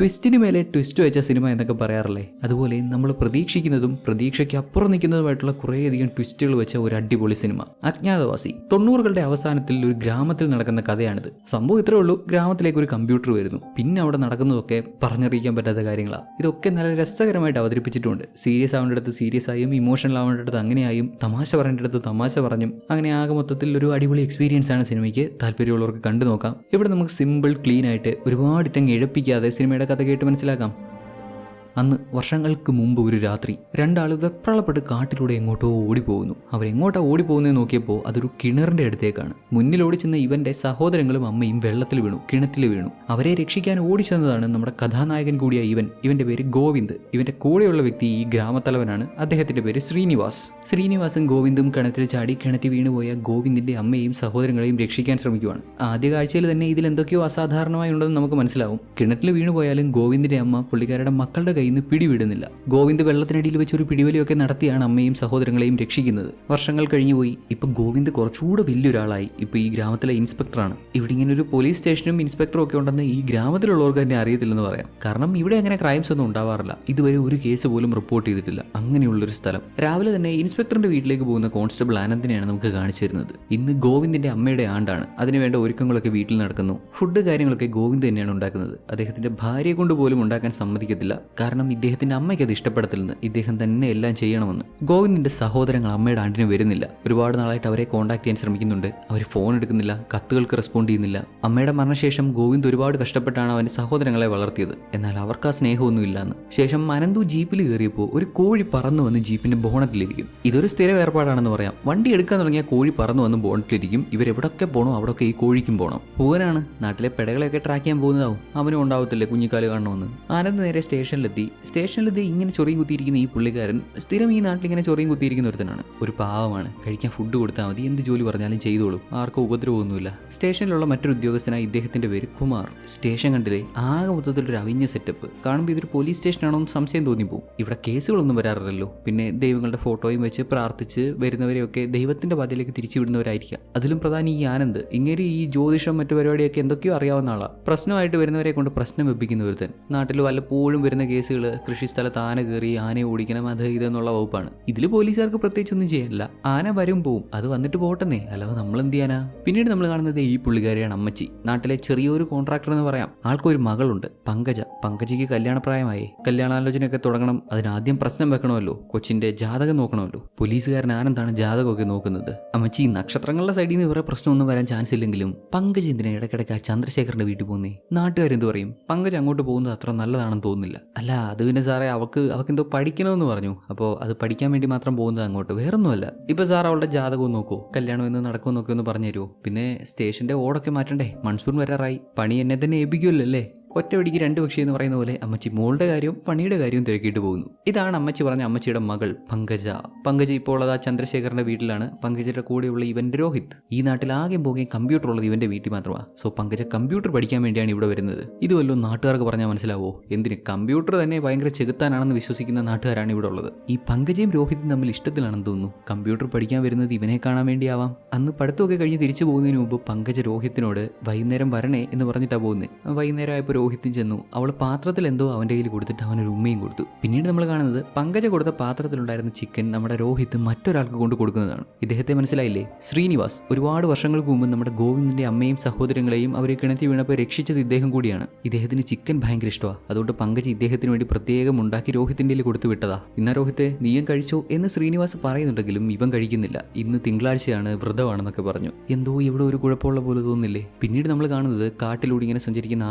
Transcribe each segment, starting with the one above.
ട്വിസ്റ്റിന് മേലെ ട്വിസ്റ്റ് വെച്ച സിനിമ എന്നൊക്കെ പറയാറില്ലേ? അതുപോലെ നമ്മൾ പ്രതീക്ഷിക്കുന്നതും പ്രതീക്ഷയ്ക്ക് അപ്പുറം നിൽക്കുന്നതുമായിട്ടുള്ള കുറേയധികം ട്വിസ്റ്റുകൾ വെച്ച ഒരു അടിപൊളി സിനിമ അജ്ഞാതവാസി. തൊണ്ണൂറുകളുടെ അവസാനത്തിൽ ഒരു ഗ്രാമത്തിൽ നടക്കുന്ന കഥയാണിത്. സംഭവം ഇത്രേ ഉള്ളൂ ഗ്രാമത്തിലേക്ക് ഒരു കമ്പ്യൂട്ടർ വരുന്നു. പിന്നെ അവിടെ നടക്കുന്നതൊക്കെ പറഞ്ഞറിയിക്കാൻ പറ്റാത്ത കാര്യങ്ങളാണ് ഇതൊക്കെ നല്ല രസകരമായിട്ട് അവതരിപ്പിച്ചിട്ടുണ്ട്. സീരിയസ് ആവേണ്ടടുത്ത് സീരിയസ് ആയും ഇമോഷണൽ ആവേണ്ടടുത്ത് അങ്ങനെയായും തമാശ പറയേണ്ടടുത്ത് തമാശ പറഞ്ഞും അങ്ങനെ ആകെ മൊത്തത്തിൽ ഒരു അടിപൊളി എക്സ്പീരിയൻസ് ആണ് സിനിമയ്ക്ക് താല്പര്യമുള്ളവർക്ക് കണ്ടു നോക്കാം ഇവിടെ നമുക്ക് സിമ്പിൾ ക്ലീൻ ആയിട്ട് ഒരുപാട് ഇട്ടങ്ങ് എഴുപ്പിക്കാതെ സിനിമയുടെ കഥ കേട്ട് മനസ്സിലാക്കാം. അന്ന് വർഷങ്ങൾക്ക് മുമ്പ് ഒരു രാത്രി രണ്ടാൾ വെപ്രളപ്പെട്ട് കാട്ടിലൂടെ എങ്ങോട്ടോ ഓടിപ്പോകുന്നു. അവരെങ്ങോട്ടാ ഓടിപ്പോകുന്നത് നോക്കിയപ്പോൾ അതൊരു കിണറിന്റെ അടുത്തേക്കാണ്. മുന്നിൽ ഓടിച്ചെന്ന ഇവന്റെ സഹോദരങ്ങളും അമ്മയും വെള്ളത്തിൽ വീണു കിണറ്റിൽ വീണു. അവരെ രക്ഷിക്കാൻ ഓടിച്ചെന്നതാണ് നമ്മുടെ കഥാനായകൻ കൂടിയ ഇവൻ. ഇവന്റെ പേര് ഗോവിന്ദ്. ഇവന്റെ കൂടെയുള്ള വ്യക്തി ഈ ഗ്രാമത്തലവനാണ്. അദ്ദേഹത്തിന്റെ പേര് ശ്രീനിവാസ്. ശ്രീനിവാസും ഗോവിന്ദും കിണറ്റിൽ ചാടി കിണറ്റി വീണുപോയ ഗോവിന്ദിന്റെ അമ്മയെയും സഹോദരങ്ങളെയും രക്ഷിക്കാൻ ശ്രമിക്കുകയാണ് ആദ്യ കാഴ്ചയിൽ തന്നെ ഇതിൽ എന്തൊക്കെയോ അസാധാരണമായി ഉണ്ടെന്ന് നമുക്ക് മനസ്സിലാവും. കിണറ്റിൽ വീണുപോയാലും ഗോവിന്ദിന്റെ അമ്മ പുള്ളിക്കാരുടെ മക്കളുടെ കയ്യിൽ നിന്ന് പിടിവിടുന്നില്ല. ഗോവിന്ദ് വെള്ളത്തിനടിയിൽ ഒരു പിടിവലിയൊക്കെ നടത്തിയാണ് അമ്മയും സഹോദരങ്ങളെയും രക്ഷിക്കുന്നത്. വർഷങ്ങൾ കഴിഞ്ഞു പോയി. ഇപ്പൊ ഗോവിന്ദ് കുറച്ചുകൂടെ വലിയൊരാളായി. ഇപ്പൊ ഈ ഗ്രാമത്തിലെ ഇൻസ്പെക്ടറാണ്. ഇവിടെ ഇങ്ങനെ ഒരു പോലീസ് സ്റ്റേഷനും ഇൻസ്പെക്ടറും ഒക്കെ ഉണ്ടെന്ന് ഈ ഗ്രാമത്തിലുള്ളവർക്ക് തന്നെ അറിയത്തില്ലെന്ന് പറയാം. കാരണം ഇവിടെ അങ്ങനെ ക്രൈംസ് ഒന്നും ഉണ്ടാവാറില്ല. ഇതുവരെ ഒരു കേസ് പോലും റിപ്പോർട്ട് ചെയ്തിട്ടില്ല. അങ്ങനെയുള്ളൊരു സ്ഥലം. രാവിലെ തന്നെ ഇൻസ്പെക്ടറിന്റെ വീട്ടിലേക്ക് പോകുന്ന കോൺസ്റ്റബിൾ ആനന്ദിനെയാണ് നമുക്ക് കാണിച്ചു തരുന്നത്. ഇന്ന് ഗോവിന്ദിന്റെ അമ്മയുടെ ആണ്ടാണ്. അതിനുവേണ്ട ഒരുക്കങ്ങളൊക്കെ വീട്ടിൽ നടക്കുന്നു. ഫുഡ് കാര്യങ്ങളൊക്കെ ഗോവിന്ദ് തന്നെയാണ് ഉണ്ടാക്കുന്നത്. അദ്ദേഹത്തിന്റെ ഭാര്യയെ കൊണ്ട് പോലും ഉണ്ടാക്കാൻ സമ്മതിക്കത്തില്ല. കാരണം ഇദ്ദേഹത്തിന്റെ അമ്മയ്ക്ക് അത് ഇഷ്ടപ്പെടത്തില്ലെന്ന് ഇദ്ദേഹം തന്നെ എല്ലാം ചെയ്യണമെന്ന്. ഗോവിന്ദിന്റെ സഹോദരങ്ങൾ അമ്മയുടെ ആണ്ടിന് വരുന്നില്ല. ഒരുപാട് നാളായിട്ട് അവരെ കോൺടാക്ട് ചെയ്യാൻ ശ്രമിക്കുന്നുണ്ട്. അവർ ഫോൺ എടുക്കുന്നില്ല കത്തുകൾക്ക് റെസ്പോണ്ട് ചെയ്യുന്നില്ല. അമ്മയുടെ മരണശേഷം ഗോവിന്ദ് ഒരുപാട് കഷ്ടപ്പെട്ടാണ് അവന്റെ സഹോദരങ്ങളെ വളർത്തിയത്. എന്നാൽ അവർക്ക് ആ സ്നേഹമൊന്നും ഇല്ലാന്ന് ശേഷം അനന്തു ജീപ്പിൽ കയറിയപ്പോൾ ഒരു കോഴി പറന്നു വന്ന് ജീപ്പിന്റെ ബോണറ്റിലിരിക്കും. ഇതൊരു സ്ഥിര ഏർപ്പാടാണെന്ന് പറയാം. വണ്ടി എടുക്കാൻ തുടങ്ങിയ കോഴി പറന്നു വന്ന് ബോണറ്റിലിരിക്കും. ഇവരെവിടൊക്കെ പോകണോ അവിടൊക്കെ ഈ കോഴിക്കും പോകണം പൂവനാണ്. നാട്ടിലെ പെടകളെയൊക്കെ ട്രാക്ക് ചെയ്യാൻ പോകുന്നതാവും. അവനും ഉണ്ടാവത്തില്ലേ കുഞ്ഞിക്കാൽ കാണണമെന്ന്. ആനന്ദ് നേരെ സ്റ്റേഷനിലെത്തി സ്റ്റേഷനിലെത്തി ഇങ്ങനെ ചൊറിയും കുത്തിയിരിക്കുന്ന ഈ പുള്ളിക്കാരൻ സ്ഥിരം ഈ നാട്ടിൽ ഇങ്ങനെ ചൊറിയും കുത്തിയിരിക്കുന്ന ഒരുത്തനാണ്. ഒരു പാവമാണ്. കഴിക്കാൻ ഫുഡ് കൊടുത്താൽ മതി. എന്ത് ജോലി പറഞ്ഞാലും ചെയ്തോളും. ആർക്കും ഉപദ്രവമൊന്നുമില്ല. സ്റ്റേഷനിലുള്ള മറ്റൊരു ഉദ്യോഗസ്ഥനായ ഇദ്ദേഹത്തിന്റെ പേര് കുമാർ. സ്റ്റേഷൻ കണ്ടിലെ ആകെ മൊത്തത്തിൽ ഒരു അവിഞ്ഞ സെറ്റപ്പ് കാണുമ്പോൾ ഇതൊരു പോലീസ് സ്റ്റേഷനാണോ എന്ന് സംശയം തോന്നിപ്പോവും. ഇവിടെ കേസുകളൊന്നും വരാറില്ലല്ലോ. പിന്നെ ദൈവങ്ങളുടെ ഫോട്ടോയും വെച്ച് പ്രാർത്ഥിച്ച് വരുന്നവരെയൊക്കെ ദൈവത്തിന്റെ പാതയിലേക്ക് തിരിച്ചു വിടുന്നവരായിരിക്കാം അതിലും പ്രധാനം ഈ ആനന്ദ്. ഇങ്ങനെ ഈ ജ്യോതിഷം മറ്റു പരിപാടിയൊക്കെ എന്തൊക്കെയോ അറിയാവുന്ന ആളാണ് പ്രശ്നമായിട്ട് വരുന്നവരെ കൊണ്ട് പ്രശ്നം വെപ്പിക്കുന്ന ഒരുത്തൻ. നാട്ടിൽ വല്ലപ്പോഴും വരുന്ന കേസുകൾ കൃഷിസ്ഥലത്ത് ആന കയറി ആനയെ ഓടിക്കണം അത് ഇതെന്നുള്ള വകുപ്പാണ്. ഇതിൽ പോലീസുകാർക്ക് പ്രത്യേകിച്ചൊന്നും ചെയ്യാനില്ല ആന വരും പോവും. അത് വന്നിട്ട് പോട്ടെന്നേ. അല്ലാതെ നമ്മൾ എന്ത് ചെയ്യാനാ? പിന്നീട് നമ്മൾ കാണുന്നത് ഈ പുള്ളിക്കാരിയാണ് അമ്മച്ചി. നാട്ടിലെ ചെറിയൊരു കോൺട്രാക്ടർ എന്ന് പറയാം. ആൾക്കൊരു മകളുണ്ട്. പങ്കജ. പങ്കജയ്ക്ക് കല്യാണപ്രായമായി. കല്യാണാലോചനയൊക്കെ തുടങ്ങണം. അതിനാദ്യം പ്രശ്നം വെക്കണമല്ലോ. കൊച്ചിന്റെ ജാതകം നോക്കണമല്ലോ. പോലീസുകാരൻ ആനന്ദാണ് ജാതകമൊക്കെ നോക്കുന്നത്? അമ്മച്ചി നക്ഷത്രങ്ങളുടെ സൈഡിൽ നിന്ന് വേറെ പ്രശ്നമൊന്നും വരാൻ ചാൻസ് ഇല്ലെങ്കിലും പങ്കജ് എന്തിനാ ഇടയ്ക്കിടയ്ക്ക് ആ ചന്ദ്രശേഖരന്റെ വീട്ടിൽ പോകുന്നേ? നാട്ടുകാരെന്ത് പറയും? പങ്കജ് അങ്ങോട്ട് പോകുന്നത് അത്ര നല്ലതാണെന്ന് തോന്നുന്നില്ല. അല്ല അത് പിന്നെ സാറേ അവൾക്ക് അവൾക്ക് എന്തോ പഠിക്കണമെന്ന് പറഞ്ഞു. അപ്പോൾ അത് പഠിക്കാൻ വേണ്ടി മാത്രം പോകുന്നത് അങ്ങോട്ട്. വേറൊന്നുമല്ല. ഇപ്പോൾ സാർ അവളുടെ ജാതകവും നോക്കൂ. കല്യാണം എന്ന് നടക്കുമോ നോക്കിയൊന്ന് പറഞ്ഞു തരുമോ പിന്നെ സ്റ്റേഷന്റെ ഓടൊക്കെ മാറ്റണ്ടേ? മൺസൂൺ വരാറായി. പണി എന്നെ തന്നെ ഏൽപ്പിക്കുമല്ലോ അല്ലേ? ഒറ്റ വെടിക്ക് രണ്ട് പക്ഷി എന്ന് പറയുന്ന പോലെ അമ്മച്ചി മോളുടെ കാര്യവും പണിയുടെ കാര്യവും തിരക്കിയിട്ട് പോകുന്നു. ഇതാണ് അമ്മച്ചി പറഞ്ഞ അമ്മച്ചിയുടെ മകൾ പങ്കജ. പങ്കജ ഇപ്പോൾ ഉള്ളത് ആ ചന്ദ്രശേഖരന്റെ വീട്ടിലാണ്. പങ്കജയുടെ കൂടെയുള്ള ഇവന്റെ രോഹിത്. ഈ നാട്ടിൽ ആകെ പോകുകയും കമ്പ്യൂട്ടർ ഉള്ളത് ഇവന്റെ വീട്ടിൽ മാത്രമാണ് സോ പങ്കജ കമ്പ്യൂട്ടർ പഠിക്കാൻ വേണ്ടിയാണ് ഇവിടെ വരുന്നത്. ഇത് വല്ലതും നാട്ടുകാർക്ക് പറഞ്ഞാൽ മനസ്സിലാവോ? എന്തിന്? കമ്പ്യൂട്ടർ തന്നെ ഭയങ്കര ചെകുത്താനാണെന്ന് വിശ്വസിക്കുന്ന നാട്ടുകാരാണ് ഇവിടെ ഉള്ളത്. ഈ പങ്കജയും രോഹിതും തമ്മിൽ ഇഷ്ടത്തിലാണെന്ന് തോന്നുന്നു. കമ്പ്യൂട്ടർ പഠിക്കാൻ വരുന്നത് ഇവനെ കാണാൻ വേണ്ടിയാവാം. അന്ന് പഠിത്തമൊക്കെ കഴിഞ്ഞ് തിരിച്ചു പോകുന്നതിന് മുമ്പ് പങ്കജ രോഹിത്തിനോട് വൈകുന്നേരം വരണേ എന്ന് പറഞ്ഞിട്ടാണ് പോകുന്നത് വൈകുന്നേരം ആയപ്പോൾ രോഹിത്തും ചെന്നു. അവൾ പാത്രത്തിൽ എന്തോ അവന്റെ കയ്യിൽ കൊടുത്തിട്ട് അവനൊരു ഉമ്മയും കൊടുത്തു. പിന്നീട് നമ്മൾ കാണുന്നത് പങ്കജ കൊടുത്ത പാത്രത്തിലുണ്ടായിരുന്ന ചിക്കൻ നമ്മുടെ രോഹിത്ത് മറ്റൊരാൾക്ക് കൊണ്ട് കൊടുക്കുന്നതാണ്. ഇദ്ദേഹത്തെ മനസ്സിലായില്ലേ? ശ്രീനിവാസ് ഒരുപാട് വർഷങ്ങൾക്ക് മുമ്പ് നമ്മുടെ ഗോവിന്ദിന്റെ അമ്മയും സഹോദരങ്ങളെയും അവരെ കിണറ്റി വീണപ്പോൾ രക്ഷിച്ചത് ഇദ്ദേഹം കൂടിയാണ്. ഇദ്ദേഹത്തിന് ചിക്കൻ ഭയങ്കര ഇഷ്ടമാണ് അതുകൊണ്ട് പങ്കജ് ഇദ്ദേഹത്തിന് വേണ്ടി പ്രത്യേകം ഉണ്ടാക്കി രോഹിത്തിന്റെ കയ്യിൽ കൊടുത്തു വിട്ടതാ. ഇന്ന രോഹിത്തെ നീയും കഴിച്ചോ എന്ന് ശ്രീനിവാസ് പറയുന്നുണ്ടെങ്കിലും ഇവൻ കഴിക്കുന്നില്ല. ഇന്ന് തിങ്കളാഴ്ചയാണ് വ്രതമാണെന്നൊക്കെ പറഞ്ഞു. എന്തോ ഇവിടെ ഒരു കുഴപ്പമുള്ള പോലെ തോന്നുന്നില്ലേ? പിന്നീട് നമ്മൾ കാണുന്നത് കാട്ടിലൂടെ ഇങ്ങനെ സഞ്ചരിക്കുന്ന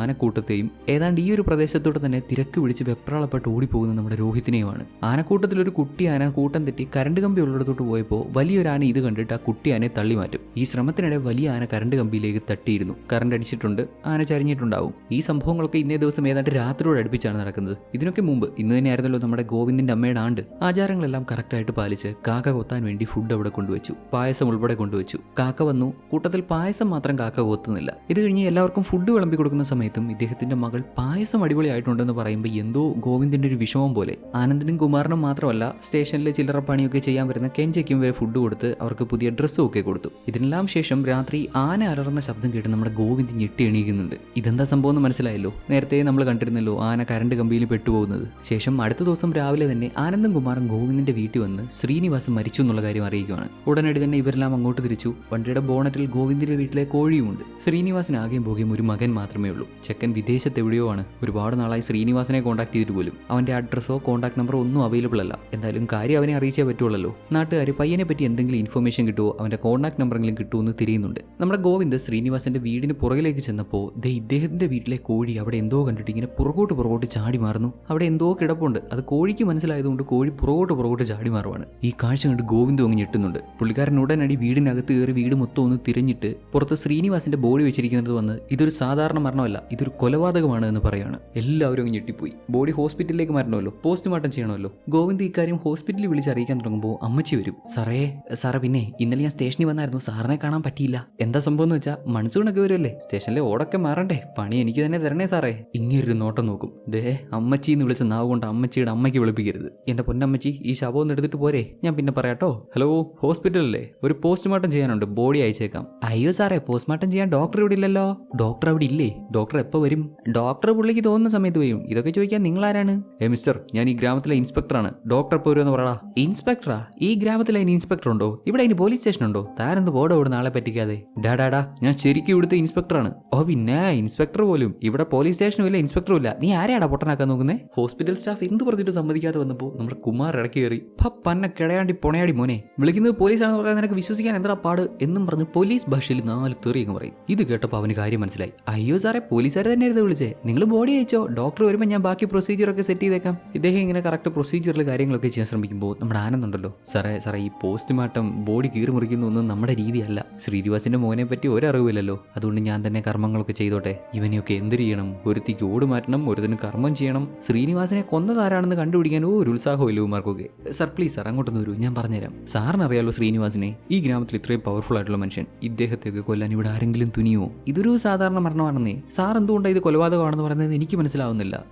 ആനക്കൂട്ടത്തെയും ഏതാണ്ട് ഈ ഒരു പ്രദേശത്തോട്ട് തന്നെ തിരക്ക് പിടിച്ച് വെപ്രാളപ്പെട്ട് ഓടിപ്പോകുന്ന നമ്മുടെ രോഹിത്തിനെയുമാണ്. ആനക്കൂട്ടത്തിൽ ഒരു കുട്ടി ആന കൂട്ടം തെറ്റി കരണ്ട് കമ്പി ഉള്ളിടത്തോട്ട് പോയപ്പോൾ വലിയൊരു ആന ഇത് കണ്ടിട്ട് ആ കുട്ടി ആനയെ തള്ളി മാറ്റും ഈ ശ്രമത്തിനിടെ വലിയ ആന കരണ്ട് കമ്പിയിലേക്ക് തട്ടിയിരുന്നു. കറണ്ട് അടിച്ചിട്ടുണ്ട് ആന ചരിഞ്ഞിട്ടുണ്ടാവും. ഈ സംഭവങ്ങളൊക്കെ ഇന്നേ ദിവസം ഏതാണ്ട് രാത്രിയോട് അടുപ്പിച്ചാണ് നടക്കുന്നത്. ഇതിനൊക്കെ മുമ്പ് ഇന്ന് തന്നെയായിരുന്നല്ലോ നമ്മുടെ ഗോവിന്ദിന്റെ അമ്മയുടെ ആണ്ട്. ആചാരങ്ങളെല്ലാം കറക്റ്റായിട്ട് പാലിച്ച് കാക്ക കൊത്താൻ വേണ്ടി ഫുഡ് അവിടെ കൊണ്ടുവച്ചു. പായസം ഉൾപ്പെടെ കൊണ്ടുവച്ചു. കാക്ക വന്നു. കൂട്ടത്തിൽ പായസം മാത്രം കാക്ക കൊത്തുന്നില്ല. ഇത് കഴിഞ്ഞ് എല്ലാവർക്കും ഫുഡ് വിളമ്പി കൊടുക്കുന്ന സമയത്തും ഇദ്ദേഹത്തിന് ഗോവിന്ദിന്റെ മകൾ പായസം അടിപൊളിയായിട്ടുണ്ടെന്ന് പറയുമ്പോൾ എന്തോ ഗോവിന്ദിന്റെ ഒരു വിഷമം പോലെ. ആനന്ദിനും കുമാറിനും മാത്രമല്ല സ്റ്റേഷനിലെ ചില്ലറ പണിയൊക്കെ ചെയ്യാൻ വരുന്ന കെഞ്ചയ്ക്കും വരെ ഫുഡ് കൊടുത്ത് അവർക്ക് പുതിയ ഡ്രസ്സും ഒക്കെ കൊടുത്തു. ഇതിനെല്ലാം ശേഷം രാത്രി ആന അലറുന്ന ശബ്ദം കേട്ട് നമ്മുടെ ഗോവിന്ദ് ഞെട്ടി എണീക്കുന്നുണ്ട്. ഇതെന്താ സംഭവം എന്ന് മനസ്സിലായല്ലോ? നേരത്തെ നമ്മൾ കണ്ടിരുന്നല്ലോ ആന കരണ്ട് കമ്പിയിൽ പെട്ടുപോകുന്നത്. ശേഷം അടുത്ത ദിവസം രാവിലെ തന്നെ ആനന്ദും കുമാറും ഗോവിന്ദിന്റെ വീട്ടിൽ വന്ന് ശ്രീനിവാസ് മരിച്ചു എന്നുള്ള കാര്യം അറിയിക്കുകയാണ് ഉടനടി തന്നെ ഇവരെല്ലാം അങ്ങോട്ട് തിരിച്ചു. വണ്ടിയുടെ ബോണറ്റിൽ ഗോവിന്ദിന്റെ വീട്ടിലെ കോഴിയുമുണ്ട്. ശ്രീനിവാസൻ ആകെയും പോകുകയും ഒരു മകൻ മാത്രമേ ഉള്ളൂ. ചെക്കൻ വിദേശത്ത് എവിടെയോ ആണ് ഒരുപാട് നാളായി ശ്രീനിവാസനെ കോൺടാക്ട് ചെയ്തിട്ട് പോലും. അവന്റെ അഡ്രസ്സോ കോൺടാക്ട് നമ്പറോ ഒന്നും അവൈലബിൾ അല്ല. എന്തായാലും കാര്യം അവനെ അറിയിച്ചേ പറ്റുള്ളൂ നാട്ടുകാർ പയ്യനെ പറ്റി എന്തെങ്കിലും ഇൻഫർമേഷൻ കിട്ടുമോ അവന്റെ കോൺടാക്ട് നമ്പറെങ്കിലും കിട്ടുമോ എന്ന് തിരിയുന്നുണ്ട്. നമ്മുടെ ഗോവിന്ദ് ശ്രീനിവാസന്റെ വീടിന് പുറകിലേക്ക് ചെന്നപ്പോൾ ദേ ഇദ്ദേഹത്തിന്റെ വീട്ടിലെ കോഴി അവിടെ എന്തോ കണ്ടിട്ട് ഇങ്ങനെ പുറകോട്ട് പുറകോട്ട് ചാടി മാറുന്നു. അവിടെ എന്തോ കിടപ്പുണ്ട്. അത് കോഴിക്ക് മനസ്സിലായതുകൊണ്ട് കോഴി പുറകോട്ട് പുറകോട്ട് ചാടി മാറുവാണ്. ഈ കാഴ്ച കണ്ട് ഗോവിന്ദ് അങ്ങ് ഞെട്ടുന്നുണ്ട്. പുള്ളിക്കാരൻ ഉടനടി വീടിനകത്ത് കയറി വീട് മൊത്തം ഒന്ന് തിരഞ്ഞിട്ട് പുറത്ത് ശ്രീനിവാസിന്റെ ബോഡി വെച്ചിരിക്കുന്നത് വന്ന് ഇതൊരു സാധാരണ മരണമല്ല ഇതൊരു കൊലപാതകമാണ് എന്ന് പറയാണ്. എല്ലാവരും അങ്ങ് ഞെട്ടിപ്പോയി. ബോഡി ഹോസ്പിറ്റലിലേക്ക് മരണമല്ലോ പോസ്റ്റ്മോർട്ടം ചെയ്യണമല്ലോ. ഗോവിന്ദ് ഇക്കാര്യം ഹോസ്പിറ്റലിൽ വിളിച്ച് അറിയിക്കാൻ തുടങ്ങുമ്പോൾ അമ്മച്ചി വരും. സാറേ സാറേ പിന്നെ ഇന്നലെ ഞാൻ സ്റ്റേഷനിൽ വന്നായിരുന്നു. സാറിനെ കാണാൻ പറ്റിയില്ല. എന്താ സംഭവം എന്ന് വെച്ചാൽ മൺസൂണൊക്കെ വരുമല്ലേ സ്റ്റേഷനിലെ ഓടൊക്കെ മാറണ്ടേ? പണി എനിക്ക് തന്നെ തരണേ സാറേ. ഇങ്ങനൊരു നോട്ടം നോക്കും. ദേ അമ്മച്ചി എന്ന് വിളിച്ച നാവ് കൊണ്ട് അമ്മച്ചിയുടെ അമ്മയ്ക്ക് വിളിപ്പിക്കരുത്. എന്റെ പൊന്നമ്മച്ചി ഈ ശവം ഒന്ന് എടുത്തിട്ട് പോരെ. ഞാൻ പിന്നെ പറയാട്ടോ ഹലോ ഹോസ്പിറ്റലല്ലേ? ഒരു പോസ്റ്റ്മോർട്ടം ചെയ്യാനുണ്ട്. ബോഡി അയച്ചേക്കാം. അയ്യോ സാറേ പോസ്റ്റ്മോർട്ടം ചെയ്യാൻ ഡോക്ടർ ഇവിടെ ഇല്ലല്ലോ. ഡോക്ടർ അവിടെ ഇല്ലേ? ഡോക്ടർ എപ്പോൾ വരും? ഡോക്ടർ പുള്ളിക്ക് തോന്നുന്ന സമയത്ത് വരും ഇതൊക്കെ ചോദിക്കാൻ നിങ്ങൾ ആരാണ് ഏ മിസ്റ്റർ ഞാൻ ഈ ഗ്രാമത്തിലെ ഇൻസ്പെക്ടറാണ്. ഡോക്ടർ പോരുമെന്ന് പറയാ ഇൻസ്പെക്ടറാ? ഈ ഗ്രാമത്തിലെ ഇനി ഇൻസ്പെക്ടർ ഉണ്ടോ? ഇവിടെ ഇനി പോലീസ് സ്റ്റേഷൻ ഉണ്ടോ? താരെന്ത് ബോർഡ് ഇവിടെ നാളെ പറ്റിക്കാതെ. ഡാഡാടാ ഞാൻ ശരിക്കും ഇവിടുത്തെ ഇൻസ്പെക്ടറാണ്. ഓ പിന്നെ ഇൻസ്പെക്ടർ പോലും. ഇവിടെ പോലീസ് സ്റ്റേഷനും ഇല്ല ഇൻസ്പെക്ടറും ഇല്ല. നീ ആരെയാടാ പൊട്ടനാക്കാൻ നോക്കുന്നേ? ഹോസ്പിറ്റൽ സ്റ്റാഫ് എന്ത് പറഞ്ഞിട്ട് സമ്മതിക്കാതെ വന്നപ്പോൾ നമ്മുടെ കുമാർ ഇടയ്ക്ക് കയറി പന്ന കിടയാണ്ടി പൊണയാടി മോനെ. വിളിക്കുന്നത് പോലീസാണെന്ന് പറയാൻ നിനക്ക് വിശ്വസിക്കാൻ എന്താ പാട്? എന്നും പറഞ്ഞ് പോലീസ് ഭാഷയിൽ നാല് തെറി എന്ന് പറയും. ഇത് കേട്ടപ്പോൾ അവന് കാര്യം മനസ്സിലായി. അയ്യോ സാറേ പോലീസുകാർ തന്നെയായിരുന്നു വിളിച്ചേ നിങ്ങൾ ബോഡി അയച്ചോ? ഡോക്ടർ വരുമ്പോൾ ഞാൻ ബാക്കി പ്രൊസീജിയറൊക്കെ സെറ്റ് ചെയ്തേക്കാം. ഇദ്ദേഹം ഇങ്ങനെ കറക്റ്റ് പ്രൊസീജിയറിൽ കാര്യങ്ങളൊക്കെ ചെയ്യാൻ ശ്രമിക്കുമ്പോൾ നമ്മുടെ ആനന്ദുണ്ടല്ലോ സാറേ സാറേ ഈ പോസ്റ്റ്മോർട്ടം ബോഡി കീറി മുറിക്കുന്ന ഒന്നും നമ്മുടെ രീതിയല്ല. ശ്രീനിവാസിന്റെ മോനെ പറ്റി ഒരറിവില്ലല്ലോ. അതുകൊണ്ട് ഞാൻ തന്നെ കർമ്മങ്ങളൊക്കെ ചെയ്തോട്ടെ. ഇവനെയൊക്കെ എന്ത് ചെയ്യണം? ഒരുത്തിക്ക് ഓട് മാറ്റണം കർമ്മം ചെയ്യണം. ശ്രീനിവാസിനെ കൊന്നതാരാണെന്ന് കണ്ടുപിടിക്കാൻ ഒരു ഉത്സാഹമില്ല ഇവന്മാർക്കൊക്കെ. സാർ പ്ലീസ് സാർ അങ്ങോട്ടൊന്ന് വരൂ. ഞാൻ പറഞ്ഞുതരാം. സാറിനറിയാലോ ശ്രീനിവാസിനെ? ഈ ഗ്രാമത്തിൽ ഇത്രയും പവർഫുൾ ആയിട്ടുള്ള മനുഷ്യൻ. ഇദ്ദേഹത്തെയൊക്കെ കൊല്ലാൻ ഇവിടെ ആരെങ്കിലും തുനിയോ ഇതൊരു സാധാരണ മരണമാണെന്നേ. സാർ എന്തുകൊണ്ടാണ് ഇത് കൊലപാതകമാണെന്ന് പറയുന്നത് എനിക്ക് മനസ്സിലാവുന്നില്ല.